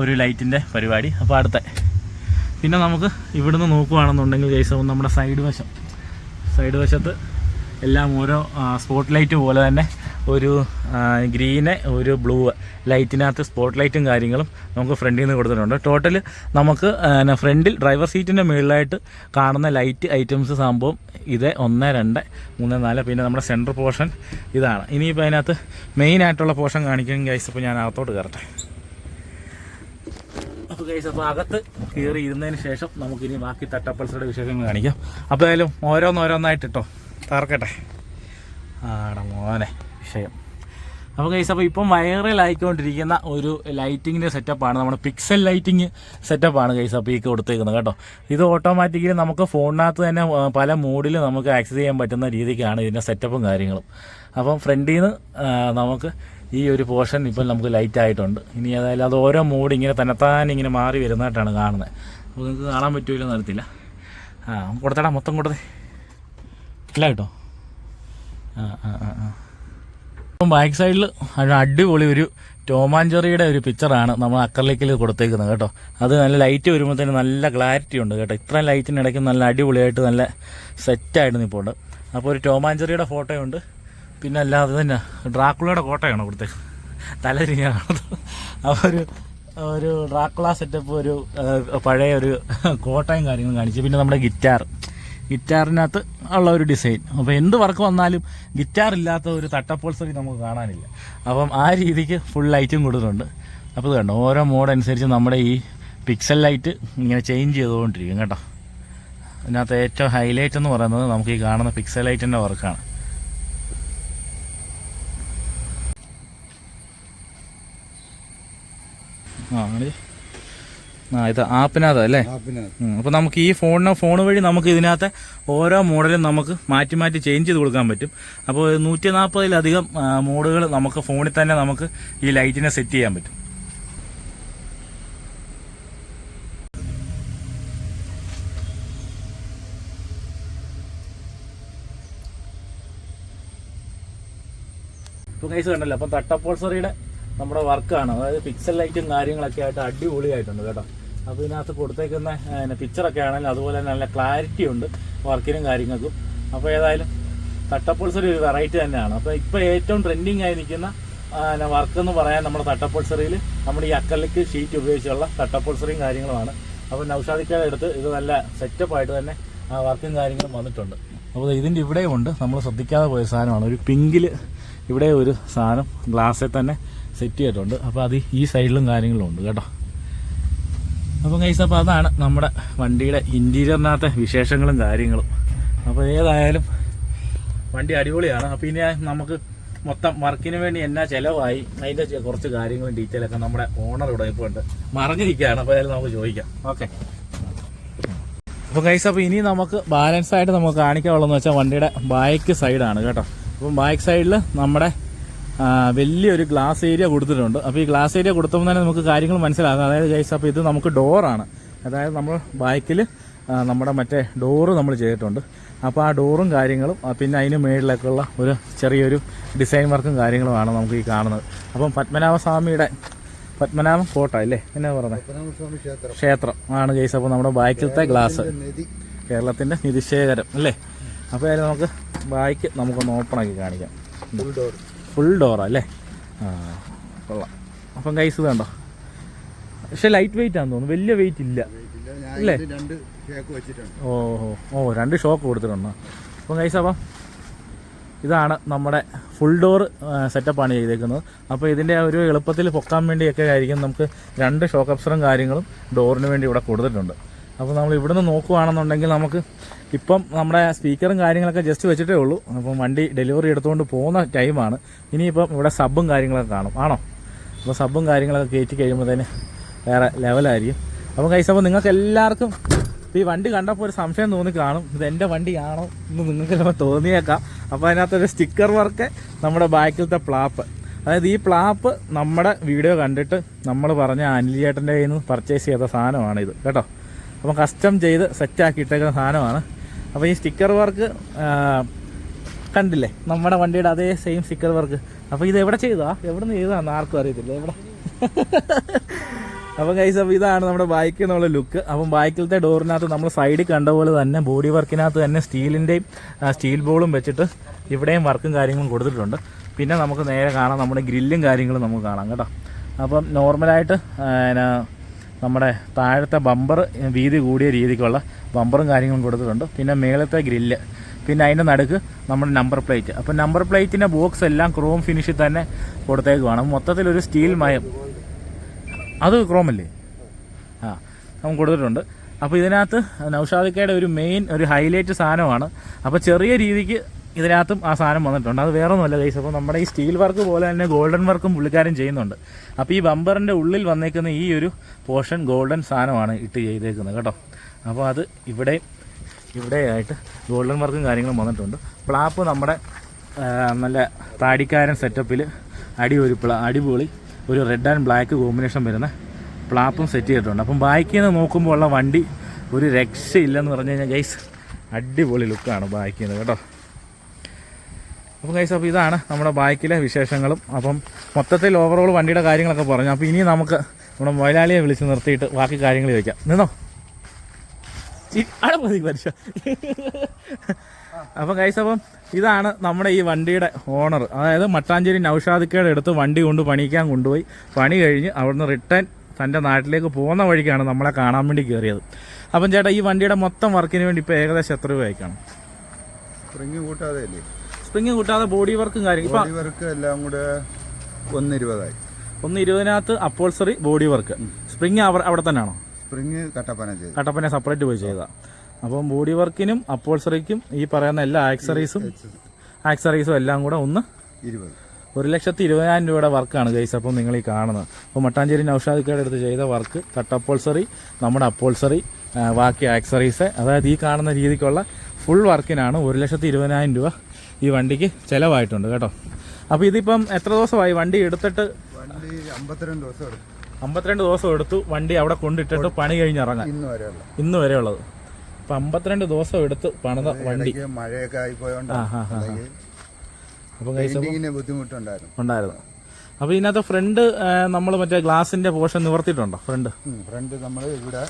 ഒരു ലൈറ്റിന്റെ പരിപാടി. അപ്പോൾ അടുത്ത. പിന്നെ നമുക്ക് ഇവിടുന്ന് നോക്കുകയാണെന്നുണ്ടെങ്കിൽ കൈസ് നമ്മുടെ സൈഡ് വശം. സൈഡ് വശത്ത് എല്ലാം ഓരോ സ്പോട്ട് ലൈറ്റ് പോലെ തന്നെ ഒരു ഗ്രീന് ഒരു ബ്ലൂ ലൈറ്റിനകത്ത് സ്പോട്ട് ലൈറ്റും കാര്യങ്ങളും നമുക്ക് ഫ്രണ്ടിൽ നിന്ന് കൊടുത്തിട്ടുണ്ട്. ടോട്ടൽ നമുക്ക് ഫ്രണ്ടിൽ ഡ്രൈവർ സീറ്റിന്റെ മുകളിലായിട്ട് കാണുന്ന ലൈറ്റ് ഐറ്റംസ് സംഭവം ഇത് ഒന്ന് രണ്ട് മൂന്ന് നാല് പിന്നെ നമ്മുടെ സെൻട്രൽ പോർഷൻ ഇതാണ്. ഇനിയിപ്പോൾ അതിനകത്ത് മെയിനായിട്ടുള്ള പോർഷൻ കാണിക്കാൻ ഗൈസ് ഇപ്പോൾ ഞാൻ അകത്തോട്ട് കയറട്ടെ. അപ്പോൾ ഗൈസ് അപ്പോൾ അകത്ത് കയറി ഇരുന്നതിന് ശേഷം നമുക്കിനി ബാക്കി തട്ടപ്പൽസയുടെ വിശേഷങ്ങൾ കാണിക്കാം. അപ്പോൾ ഏതായാലും ഓരോന്നോരോന്നായിട്ട് ഇട്ടോ തറക്കട്ടെ ആടാ മോനെ വിഷയം. അപ്പോൾ കേസ് അപ്പോൾ ഇപ്പം വൈറലായിക്കൊണ്ടിരിക്കുന്ന ഒരു ലൈറ്റിങ്ങിന്റെ സെറ്റപ്പാണ് നമ്മുടെ പിക്സൽ ലൈറ്റിങ് സെറ്റപ്പാണ് കേസ് അപ്പോൾ ഈ കൊടുത്തേക്കുന്നത് കേട്ടോ. ഇത് ഓട്ടോമാറ്റിക്കലി നമുക്ക് ഫോണിനകത്ത് തന്നെ പല മോഡിൽ നമുക്ക് ആക്സസ് ചെയ്യാൻ പറ്റുന്ന രീതിക്കാണ് ഇതിന്റെ സെറ്റപ്പും കാര്യങ്ങളും. അപ്പം ഫ്രണ്ടിൽ നിന്ന് നമുക്ക് ഈ ഒരു പോർഷൻ ഇപ്പം നമുക്ക് ലൈറ്റ് ആയിട്ടുണ്ട്. ഇനി ഏതായാലും അത് ഓരോ മൂഡ് ഇങ്ങനെ തന്നെത്താൻ ഇങ്ങനെ മാറി വരുന്നതായിട്ടാണ് കാണുന്നത്. അപ്പോൾ നിങ്ങൾക്ക് കാണാൻ പറ്റുമല്ലോ നടത്തില്ല ആ കൊടുത്തടാ മൊത്തം കൊടുത്തേ. ഇല്ല കേട്ടോ. ആ ആ ആ ആ. ബാക്ക് സൈഡിൽ അടിപൊളി ഒരു ടോമാഞ്ചെറിയുടെ ഒരു പിക്ചറാണ് നമ്മൾ അക്കറിലേക്കിൽ കൊടുത്തേക്കുന്നത് കേട്ടോ. അത് നല്ല ലൈറ്റ് വരുമ്പോഴത്തേന് നല്ല ക്ലാരിറ്റി ഉണ്ട് കേട്ടോ. ഇത്രയും ലൈറ്റിനിടയ്ക്ക് നല്ല അടിപൊളിയായിട്ട് നല്ല സെറ്റായിട്ട് നിൽപ്പുണ്ട് അപ്പോൾ ഒരു ടോമാഞ്ചെറിയുടെ ഫോട്ടോയുണ്ട് പിന്നെ അല്ലാതെ തന്നെ ഡ്രാക്കുളയുടെ കോട്ടയാണ് അവിടുത്തെ തലതിരിഞ്ഞാണ് അവർ ഒരു ഒരു ഡ്രാക്കുള സെറ്റപ്പ് ഒരു പഴയ ഒരു കോട്ടയും കാര്യങ്ങളും കാണിച്ചു. പിന്നെ നമ്മുടെ ഗിറ്റാർ ഗിറ്റാറിനകത്ത് ഉള്ള ഒരു ഡിസൈൻ അപ്പോൾ എന്ത് വർക്ക് വന്നാലും ഗിറ്റാർ ഇല്ലാത്ത ഒരു തട്ടപ്പോൾസറി നമുക്ക് കാണാനില്ല. അപ്പം ആ രീതിക്ക് ഫുൾ ലൈറ്റും കൊടുത്തിട്ടുണ്ട്. അപ്പോൾ ഇത് കണ്ടോ ഓരോ മോഡ് അനുസരിച്ച് നമ്മുടെ ഈ പിക്സൽ ലൈറ്റ് ഇങ്ങനെ ചേഞ്ച് ചെയ്തുകൊണ്ടിരിക്കും കേട്ടോ. അതിനകത്ത് ഏറ്റവും ഹൈലൈറ്റ് എന്ന് പറയുന്നത് നമുക്ക് ഈ കാണുന്ന പിക്സൽ ലൈറ്റിന്റെ വർക്കാണ് ആ ഇത് ആപ്പിനകത്ത് അല്ലേ? അപ്പോൾ നമുക്ക് ഈ ഫോണിന് ഫോൺ വഴി നമുക്ക് ഇതിനകത്ത് ഓരോ മോഡലും നമുക്ക് മാറ്റി മാറ്റി ചേഞ്ച് ചെയ്ത് കൊടുക്കാൻ പറ്റും. അപ്പോൾ നൂറ്റി നാൽപ്പതിലധികം മോഡുകൾ നമുക്ക് ഫോണിൽ തന്നെ നമുക്ക് ഈ ലൈറ്റിനെ സെറ്റ് ചെയ്യാൻ പറ്റും. ഇപ്പോൾ കൈസ് കണ്ടല്ലോ അപ്പം തട്ടപ്പോൾസറിയുടെ നമ്മുടെ വർക്കാണ്. അതായത് പിക്സൽ ലൈറ്റും കാര്യങ്ങളൊക്കെ ആയിട്ട് അടിപൊളിയായിട്ടുണ്ട് കേട്ടോ. അപ്പോൾ ഇതിനകത്ത് കൊടുത്തേക്കുന്ന പിക്ചറൊക്കെ ആണെങ്കിലും അതുപോലെ തന്നെ നല്ല ക്ലാരിറ്റി ഉണ്ട് വർക്കിനും കാര്യങ്ങൾക്കും. അപ്പോൾ ഏതായാലും തട്ടപ്പോൾസറി ഒരു വെറൈറ്റി തന്നെയാണ്. അപ്പോൾ ഇപ്പോൾ ഏറ്റവും ട്രെൻഡിങ് ആയി നിൽക്കുന്ന വർക്ക് എന്ന് പറയാൻ നമ്മുടെ തട്ടപ്പോൾസറിയിൽ നമ്മുടെ ഈ അക്കലിക്ക് ഷീറ്റ് ഉപയോഗിച്ചുള്ള തട്ടപ്പോൾസറിയും കാര്യങ്ങളുമാണ്. അപ്പോൾ നൗഷാദിക്കയുടെ അടുത്ത് ഇത് നല്ല സെറ്റപ്പായിട്ട് തന്നെ വർക്കും കാര്യങ്ങളും വന്നിട്ടുണ്ട്. അപ്പോൾ ഇതിന്റെ ഇവിടെയും ഉണ്ട്. നമ്മൾ ശ്രദ്ധിക്കാതെ പോയ സാധനമാണ്. ഒരു പിങ്കിൽ ഇവിടെ ഒരു സാധനം ഗ്ലാസ്സിൽ തന്നെ സെറ്റ് ചെയ്തിട്ടുണ്ട്. അപ്പോൾ അത് ഈ സൈഡിലും കാര്യങ്ങളും ഉണ്ട് കേട്ടോ. അപ്പം കൈസ് അപ്പോൾ അതാണ് നമ്മുടെ വണ്ടിയുടെ ഇന്റീരിയറിനകത്തെ വിശേഷങ്ങളും കാര്യങ്ങളും. അപ്പോൾ ഏതായാലും വണ്ടി അടിപൊളിയാണ്. അപ്പോൾ ഇനി നമുക്ക് മൊത്തം വർക്കിന് വേണ്ടി എന്നാ ചിലവായി അതിന്റെ കുറച്ച് കാര്യങ്ങളും ഡീറ്റെയിലൊക്കെ നമ്മുടെ ഓണർ ഇവിടെ ഇപ്പോൾ ഉണ്ട്. മറിഞ്ഞിരിക്കുകയാണ്. അപ്പോൾ ഏതായാലും നമുക്ക് ചോദിക്കാം. ഓക്കെ അപ്പോൾ കൈസ് അപ്പോൾ ഇനി നമുക്ക് ബാലൻസ് ആയിട്ട് നമുക്ക് കാണിക്കാനുള്ളതെന്ന് വെച്ചാൽ വണ്ടിയുടെ ബാക്ക് സൈഡാണ് കേട്ടോ. അപ്പം ബാക്ക് സൈഡിൽ നമ്മുടെ വലിയൊരു ഗ്ലാസ് ഏരിയ കൊടുത്തിട്ടുണ്ട്. അപ്പോൾ ഈ ഗ്ലാസ് ഏരിയ കൊടുത്തപ്പോൾ തന്നെ നമുക്ക് കാര്യങ്ങൾ മനസ്സിലാകാം. അതായത് ഗൈസ് അപ്പോൾ ഇത് നമുക്ക് ഡോറാണ് അതായത് നമ്മൾ ബാക്കിൽ നമ്മുടെ മറ്റേ ഡോറ് നമ്മൾ ചെയ്തിട്ടുണ്ട്. അപ്പോൾ ആ ഡോറും കാര്യങ്ങളും പിന്നെ അതിന് മേളിലേക്കുള്ള ഒരു ചെറിയൊരു ഡിസൈൻ വർക്കും കാര്യങ്ങളുമാണ് നമുക്ക് ഈ കാണുന്നത്. അപ്പം പത്മനാഭസ്വാമിയുടെ പത്മനാഭം കോട്ട അല്ലേ? എന്നാ പറഞ്ഞത് ക്ഷേത്രം. ആണ് ഗൈസ് അപ്പോൾ നമ്മുടെ ബാക്കിലത്തെ ഗ്ലാസ് കേരളത്തിന്റെ കേരളത്തിന്റെ നിധിശേഖരം അല്ലേ? അപ്പോൾ നമുക്ക് ബാക്ക് നമുക്കൊന്ന് ഓപ്പൺ ആക്കി കാണിക്കാം. ഫുൾ ഡോർ ഡോറാ അല്ലേ? ആ കൊള്ളാം. അപ്പം കൈസ് വേണ്ടോ പക്ഷെ ലൈറ്റ് വെയിറ്റ് ആണെന്ന് തോന്നുന്നു. വലിയ വെയിറ്റ് ഇല്ല. അല്ലേ? ഇതിന് രണ്ട് ഷേക്ക് വെച്ചിട്ടുണ്ട്. ഓ ഓ ഓ രണ്ട് ഷോക്ക് കൊടുത്തിട്ടുണ്ട്. അപ്പം കൈസ് അപ്പം ഇതാണ് നമ്മുടെ ഫുൾ ഡോർ സെറ്റപ്പാണ് ചെയ്തേക്കുന്നത്. അപ്പോൾ ഇതിന്റെ ഒരു എളുപ്പത്തിൽ പൊക്കാൻ വേണ്ടിയൊക്കെ ആയിരിക്കും നമുക്ക് രണ്ട് ഷോക്ക് അപ്സറും കാര്യങ്ങളും ഡോറിന് വേണ്ടി ഇവിടെ കൊടുത്തിട്ടുണ്ട്. അപ്പോൾ നമ്മൾ ഇവിടുന്ന് നോക്കുകയാണെന്നുണ്ടെങ്കിൽ നമുക്ക് ഇപ്പം നമ്മുടെ സ്പീക്കറും കാര്യങ്ങളൊക്കെ ജസ്റ്റ് വെച്ചിട്ടേ ഉള്ളൂ. അപ്പം വണ്ടി ഡെലിവറി എടുത്തുകൊണ്ട് പോകുന്ന ടൈമാണ് ഇനിയിപ്പം ഇവിടെ സബും കാര്യങ്ങളൊക്കെ കാണും. ആണോ? അപ്പോൾ സബും കാര്യങ്ങളൊക്കെ കയറ്റി കഴിയുമ്പോഴത്തേന് വേറെ ലെവലായിരിക്കും അപ്പം കൈസ് അപ്പോൾ നിങ്ങൾക്ക് എല്ലാവർക്കും ഈ വണ്ടി കണ്ടപ്പോൾ ഒരു സംശയം തോന്നി കാണും. ഇത് എന്റെ വണ്ടിയാണോ എന്ന് നിങ്ങൾക്ക് ചിലപ്പോൾ തോന്നിയേക്കാം. അപ്പോൾ അതിനകത്തൊരു സ്റ്റിക്കർ വർക്ക് നമ്മുടെ ബാക്കിലത്തെ പ്ലാപ്പ് അതായത് ഈ പ്ലാപ്പ് നമ്മുടെ വീഡിയോ കണ്ടിട്ട് നമ്മൾ പറഞ്ഞ അനിലിയേട്ടന്റെ കയ്യിൽ നിന്ന് പർച്ചേസ് ചെയ്ത സാധനമാണ് ഇത് കേട്ടോ? അപ്പം കസ്റ്റം ചെയ്ത് സെറ്റാക്കി ഇട്ടേക്കുന്ന സാധനമാണ്. അപ്പോൾ ഈ സ്റ്റിക്കർ വർക്ക് കണ്ടില്ലേ? നമ്മുടെ വണ്ടിയുടെ അതേ സെയിം സ്റ്റിക്കർ വർക്ക് അപ്പോൾ ഇത് എവിടെ ചെയ്തതാ? എവിടെ നിന്ന് ചെയ്താന്ന് ആർക്കും അറിയത്തില്ല. എവിടെ? അപ്പം കൈസ് അപ്പോൾ ഇതാണ് നമ്മുടെ ബൈക്കിൽ നിന്നുള്ള ലുക്ക് അപ്പം ബൈക്കിലത്തെ ഡോറിനകത്ത് നമ്മൾ സൈഡിൽ കണ്ട പോലെ തന്നെ ബോഡി വർക്കിനകത്ത് തന്നെ സ്റ്റീലിന്റെയും സ്റ്റീൽ ബോളും വെച്ചിട്ട് ഇവിടെയും വർക്കും കാര്യങ്ങളും കൊടുത്തിട്ടുണ്ട്. പിന്നെ നമുക്ക് നേരെ കാണാം നമ്മുടെ ഗ്രില്ലും കാര്യങ്ങളും നമുക്ക് കാണാം കേട്ടോ. അപ്പം നോർമലായിട്ട് നമ്മുടെ താഴത്തെ ബമ്പർ വീതി കൂടിയ രീതിക്കുള്ള ബമ്പറും കാര്യങ്ങളും കൊടുത്തിട്ടുണ്ട്. പിന്നെ മേളത്തെ ഗ്രില്ല്. പിന്നെ അതിന്റെ നടുക്ക് നമ്മുടെ നമ്പർ പ്ലേറ്റ് അപ്പോൾ നമ്പർ പ്ലേറ്റിന്റെ ബോക്സ് എല്ലാം ക്രോം ഫിനിഷിൽ തന്നെ കൊടുത്തേക്കുവാണ്. മൊത്തത്തിലൊരു സ്റ്റീൽ മയം. അത് ക്രോമല്ലേ ആ നമുക്ക് കൊടുത്തിട്ടുണ്ട്. അപ്പോൾ ഇതിനകത്ത് നൗഷാദിക്കയുടെ ഒരു മെയിൻ ഒരു ഹൈലൈറ്റ് സാധനമാണ്. അപ്പോൾ ചെറിയ രീതിക്ക് ഇതിനകത്തും ആ സാധനം വന്നിട്ടുണ്ട്. അത് വേറെ ഒന്നുമല്ല ഗൈസ് അപ്പോൾ നമ്മുടെ ഈ സ്റ്റീൽ വർക്ക് പോലെ തന്നെ ഗോൾഡൻ വർക്കും പുള്ളിക്കാരും ചെയ്യുന്നുണ്ട്. അപ്പോൾ ഈ ബമ്പറിന്റെ ഉള്ളിൽ വന്നേക്കുന്ന ഈ ഒരു പോർഷൻ ഗോൾഡൻ സാധനമാണ് ഇട്ട് ചെയ്തേക്കുന്നത് കേട്ടോ. അപ്പോൾ അത് ഇവിടെ ഇവിടെയായിട്ട് ഗോൾഡൻ വർക്കും കാര്യങ്ങളും വന്നിട്ടുണ്ട്. പ്ലാപ്പ് നമ്മുടെ നല്ല താടിക്കാരൻ സെറ്റപ്പിൽ അടി ഒരു പ്ല അടിപൊളി ഒരു റെഡ് ആൻഡ് ബ്ലാക്ക് കോമ്പിനേഷൻ വരുന്ന പ്ലാപ്പും സെറ്റ് ചെയ്തിട്ടുണ്ട്. അപ്പം ബാക്കിൽ നിന്ന് നോക്കുമ്പോൾ ഉള്ള വണ്ടി ഒരു രക്ഷയില്ലെന്ന് പറഞ്ഞു കഴിഞ്ഞാൽ ഗൈസ് അടിപൊളി ലുക്കാണ് ബാക്കിൽ നിന്ന് കേട്ടോ. അപ്പം കൈസ് അപ്പോൾ ഇതാണ് നമ്മുടെ ബൈക്കിലെ വിശേഷങ്ങളും. അപ്പം മൊത്തത്തിൽ ഓവറോൾ വണ്ടിയുടെ കാര്യങ്ങളൊക്കെ പറഞ്ഞു. അപ്പോൾ ഇനി നമുക്ക് നമ്മുടെ മൊയലാളിയെ വിളിച്ച് നിർത്തിയിട്ട് ബാക്കി കാര്യങ്ങൾ ചോദിക്കാം. നിന്നോ? അവിടെ മതി പരിശ. അപ്പം കൈസ് അപ്പം ഇതാണ് നമ്മുടെ ഈ വണ്ടിയുടെ ഓണർ അതായത് മട്ടാഞ്ചേരി നൗഷാദിക്കയുടെ അടുത്ത് വണ്ടി കൊണ്ട് പണിക്കാൻ കൊണ്ടുപോയി. പണി കഴിഞ്ഞ് അവിടുന്ന് റിട്ടേൺ തന്റെ നാട്ടിലേക്ക് പോകുന്ന വഴിക്കാണ് നമ്മളെ കാണാൻ വേണ്ടി കയറിയത്. അപ്പം ചേട്ടാ ഈ വണ്ടിയുടെ മൊത്തം വർക്കിന് വേണ്ടി ഇപ്പോൾ ഏകദേശം എത്ര രൂപ രൂപയ്ക്കാണ് സ്പ്രിങ് കൂട്ടാതെ അല്ലേ സ്പ്രിങ് കൂട്ടാതെ ബോഡി വർക്കും കാര്യം ഇപ്പം ബോഡി വർക്ക് എല്ലാം കൂടെ ഒന്ന് ഇരുപതായി ഒന്ന് ഇരുപതിനകത്ത് അപ്പോൾസറി ബോഡി വർക്ക് സ്പ്രിങ് അവിടെ തന്നെയാണോ? സ്പ്രിങ് കട്ടപ്പന ചെയ്തു. കട്ടപ്പന സെപ്പറേറ്റ് പോയി ചെയ്താ. അപ്പം ബോഡി വർക്കിനും അപ്പോൾസറിക്കും ഈ പറയുന്ന എല്ലാ ആക്സറീസും ആക്സറീസും എല്ലാം കൂടെ ഒന്ന് ഇരുപത്. ഒരു ലക്ഷത്തി ഇരുപതിനായിരം രൂപയുടെ വർക്കാണ് ഗൈസ് അപ്പം നിങ്ങൾ ഈ കാണുന്നത്. അപ്പോൾ മട്ടാഞ്ചേരി നൌഷാദിക്കയുടെ അടുത്ത് ചെയ്ത വർക്ക് കട്ട് അപ്പോൾസറി നമ്മുടെ അപ്പോൾസറി ബാക്കി ആക്സറീസ് അതായത് ഈ കാണുന്ന രീതിക്കുള്ള ഫുൾ വർക്കിനാണ് ഒരു ലക്ഷത്തി ഇരുപതിനായിരം രൂപ ഈ വണ്ടിക്ക് ചിലവായിട്ടുണ്ട് കേട്ടോ. അപ്പോൾ ഇതിപ്പം എത്ര ദിവസമായി വണ്ടി എടുത്തിട്ട്? വണ്ടി അമ്പത്തിരണ്ട് ദിവസം എടുത്തു. അമ്പത്തിരണ്ട് ദിവസം എടുത്തു വണ്ടി അവിടെ കൊണ്ടിട്ടിട്ട് പണി കഴിഞ്ഞിറങ്ങാൻ. ഇന്ന് വരെ ഇന്ന് വരെ ഉള്ളത് അപ്പം അമ്പത്തിരണ്ട് ദിവസം എടുത്ത് പണിത വണ്ടി. മഴയൊക്കെ ആയിപ്പോയോണ്ട്. അപ്പം ബുദ്ധിമുട്ടുണ്ടായിരുന്നു. ഉണ്ടായിരുന്നു. അപ്പോൾ ഇതിനകത്ത് ഫ്രണ്ട് നമ്മൾ മറ്റേ ഗ്ലാസിന്റെ പോർഷൻ നിവർത്തിയിട്ടുണ്ടോ? ഫ്രണ്ട്. ഫ്രണ്ട് നമ്മൾ ഇവിടെ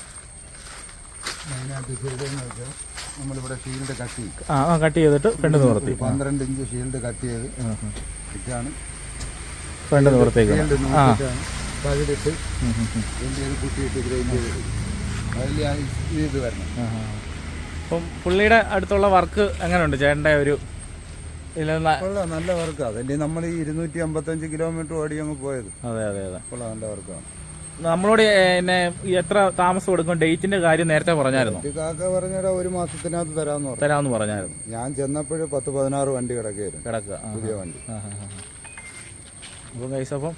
അതിനകത്ത് ഷീൽഡ് എന്ന് വെച്ചാൽ നമ്മളിവിടെ ഷീൽഡ് കട്ട് ചെയ്യും. ആ കട്ട് ചെയ്തിട്ട് ഫ്രണ്ട് നിവർത്തി. പന്ത്രണ്ട് ഇഞ്ച് ഷീൽഡ് കട്ട് ചെയ്ത് ഇതാണ് ഫ്രണ്ട് നിവർത്തേക്ക് ആ. ഗ്രൈൻഡ് അതിൽ ഇത് വരണം. അപ്പം പുള്ളിയുടെ അടുത്തുള്ള വർക്ക് എങ്ങനെയുണ്ട് ചേട്ടന്റെ ഒരു കൊള്ളാം നല്ല വർക്കാണ് അതല്ലേ നമ്മൾ ഈ ഇരുന്നൂറ്റി അമ്പത്തഞ്ച് കിലോമീറ്റർ ഓടി അങ്ങ് പോയത്. അതെ അതെ അതെ. കൊള്ളാം നല്ല വർക്കാണ് നമ്മളോട് എന്നെ എത്ര താമസം എടുക്കും ഡേറ്റിന്റെ കാര്യം നേരത്തെ പറഞ്ഞായിരുന്നു. കാക്ക പറഞ്ഞാൽ ഒരു മാസത്തിനകത്ത് തരാമെന്ന് പറഞ്ഞു. തരാമെന്ന് പറഞ്ഞായിരുന്നു. ഞാൻ ചെന്നപ്പോഴും പത്ത് പതിനാറ് വണ്ടി കിടക്കുകയായിരുന്നു. കിടക്കുക. പുതിയ വണ്ടി. അപ്പം കൈസ് അപ്പം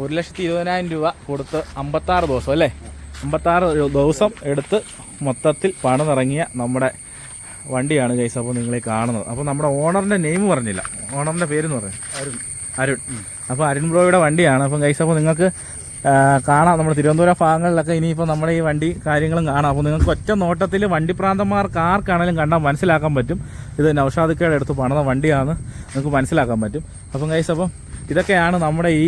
ഒരു ലക്ഷത്തി ഇരുപതിനായിരം രൂപ കൊടുത്ത് അമ്പത്താറ് ദിവസം അല്ലേ? അമ്പത്താറ് ദിവസം എടുത്ത് മൊത്തത്തിൽ പണിതിറങ്ങിയ നമ്മുടെ വണ്ടിയാണ് കൈസ് അപ്പോൾ നിങ്ങളെ കാണുന്നത്. അപ്പോൾ നമ്മുടെ ഓണറിന്റെ നെയിം പറഞ്ഞില്ല. ഓണറിന്റെ പേരെന്ന് പറഞ്ഞു അരുൺ. അരുൺ. അപ്പോൾ അരുൺ ബ്രോയുടെ വണ്ടിയാണ്. അപ്പം കൈസ് അപ്പോൾ നിങ്ങൾക്ക് കാണാം നമ്മുടെ തിരുവനന്തപുരം ഭാഗങ്ങളിലൊക്കെ ഇനിയിപ്പോൾ നമ്മുടെ ഈ വണ്ടി കാര്യങ്ങളും കാണാം. അപ്പോൾ നിങ്ങൾക്ക് ഒറ്റ നോട്ടത്തിൽ വണ്ടി കാർ ആർക്കാണെങ്കിലും കണ്ടാൽ മനസ്സിലാക്കാൻ പറ്റും. ഇത് നൌഷാദിക്കയുടെ അടുത്ത് പണിത വണ്ടിയാണ്. നിങ്ങൾക്ക് മനസ്സിലാക്കാൻ പറ്റും. അപ്പം കൈസ് അപ്പം ഇതൊക്കെയാണ് നമ്മുടെ ഈ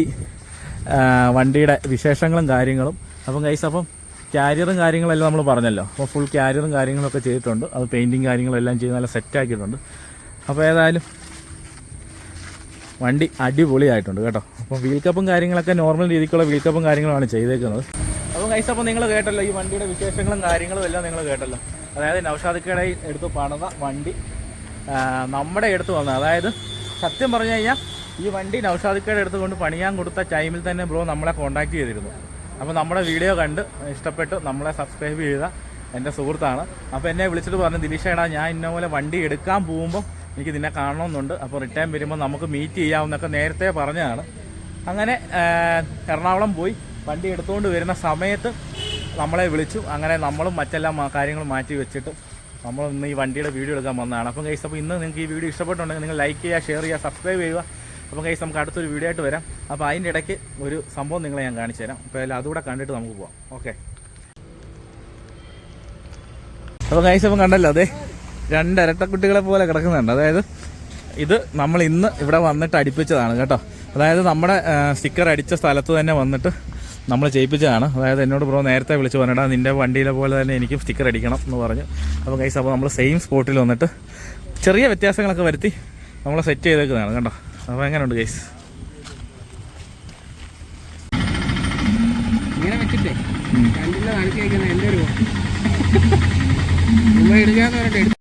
വണ്ടിയുടെ വിശേഷങ്ങളും കാര്യങ്ങളും. അപ്പം കൈസ് അപ്പം ക്യാരിയറും കാര്യങ്ങളെല്ലാം നമ്മൾ പറഞ്ഞല്ലോ. അപ്പോൾ ഫുൾ ക്യാരിയറും കാര്യങ്ങളൊക്കെ ചെയ്തിട്ടുണ്ട്. അത് പെയിന്റിങ് കാര്യങ്ങളെല്ലാം ചെയ്ത് നല്ല സെറ്റാക്കിയിട്ടുണ്ട് അപ്പോൾ ഏതായാലും വണ്ടി അടിപൊളിയായിട്ടുണ്ട് കേട്ടോ. അപ്പോൾ വീൽ കപ്പും കാര്യങ്ങളൊക്കെ നോർമൽ രീതിക്കുള്ള വീൽ കപ്പും കാര്യങ്ങളാണ് ചെയ്തേക്കുന്നത്. അപ്പോൾ കൈസ് അപ്പോൾ നിങ്ങൾ കേട്ടല്ലോ ഈ വണ്ടിയുടെ വിശേഷങ്ങളും കാര്യങ്ങളും എല്ലാം നിങ്ങൾ കേട്ടല്ലോ. അതായത് നൗഷാദിക്കയുടെ എടുത്ത് പണിത വണ്ടി നമ്മുടെ അടുത്ത് വന്നത്. അതായത് സത്യം പറഞ്ഞു കഴിഞ്ഞാൽ ഈ വണ്ടി നൗഷാദിക്കയുടെ അടുത്ത് കൊണ്ട് പണിയാൻ കൊടുത്ത ടൈമിൽ തന്നെ ബ്രോ നമ്മളെ കോൺടാക്ട് ചെയ്തിരുന്നു. അപ്പോൾ നമ്മുടെ വീഡിയോ കണ്ട് ഇഷ്ടപ്പെട്ട് നമ്മളെ സബ്സ്ക്രൈബ് ചെയ്ത എന്റെ സുഹൃത്താണ്. അപ്പോൾ എന്നെ വിളിച്ചിട്ട് പറഞ്ഞു ദിലീഷേടാ ഞാൻ ഇന്ന പോലെ വണ്ടി എടുക്കാൻ പോകുമ്പോൾ എനിക്ക് നിന്നെ കാണണമെന്നുണ്ട്. അപ്പോൾ റിട്ടേൺ വരുമ്പോൾ നമുക്ക് മീറ്റ് ചെയ്യാമെന്നൊക്കെ നേരത്തെ പറഞ്ഞതാണ്. അങ്ങനെ എറണാകുളം പോയി. വണ്ടി എടുത്തുകൊണ്ട് വരുന്ന സമയത്ത് നമ്മളെ വിളിച്ചു. അങ്ങനെ നമ്മളും മറ്റെല്ലാം കാര്യങ്ങൾ മാറ്റി വെച്ചിട്ട് നമ്മൾ ഇന്ന് ഈ വണ്ടിയുടെ വീഡിയോ എടുക്കാൻ വന്നതാണ്. അപ്പം കൈസ് അപ്പോൾ ഇന്ന് നിങ്ങൾക്ക് ഈ വീഡിയോ ഇഷ്ടപ്പെട്ടുണ്ടെങ്കിൽ നിങ്ങൾ ലൈക്ക് ചെയ്യുക ഷെയർ ചെയ്യുക സബ്സ്ക്രൈബ് ചെയ്യുക. അപ്പം കൈസ് നമുക്ക് അടുത്തൊരു വീഡിയോ ആയിട്ട് വരാം. അപ്പോൾ അതിന്റെ ഇടയ്ക്ക് ഒരു സംഭവം നിങ്ങളെ ഞാൻ കാണിച്ചു തരാം. അപ്പോൾ അതുകൂടെ കണ്ടിട്ട് നമുക്ക് പോവാം. ഓക്കെ അപ്പോൾ കൈസ് അപ്പം കണ്ടല്ലോ അതെ. രണ്ട് കുട്ടികളെ പോലെ കിടക്കുന്നുണ്ട്. അതായത് ഇത് നമ്മൾ ഇന്ന് ഇവിടെ വന്നിട്ട് അടിപ്പിച്ചതാണ് കേട്ടോ. അതായത് നമ്മുടെ സ്റ്റിക്കർ അടിച്ച സ്ഥലത്ത് തന്നെ വന്നിട്ട് നമ്മൾ ചെയ്യിപ്പിച്ചതാണ്. അതായത് എന്നോട് ബ്രോ നേരത്തെ വിളിച്ച് പറഞ്ഞിട്ടാ നിന്റെ വണ്ടിയിലെ പോലെ തന്നെ എനിക്കും സ്റ്റിക്കർ അടിക്കണം എന്ന് പറഞ്ഞു. അപ്പോൾ കൈസ് അപ്പോൾ നമ്മൾ സെയിം സ്പോട്ടിൽ വന്നിട്ട് ചെറിയ വ്യത്യാസങ്ങളൊക്കെ വരുത്തി നമ്മൾ സെറ്റ് ചെയ്തേക്കുന്നതാണ് കണ്ടോ അപ്പോൾ എങ്ങനെയുണ്ട് കൈസ് ഇങ്ങനെ വെച്ചിട്ടേ. കണ്ടില്ല കാണിച്ചേക്കുന്ന എന്റെ ഒരു എടുക്കാന്ന് പറഞ്ഞിട്ട്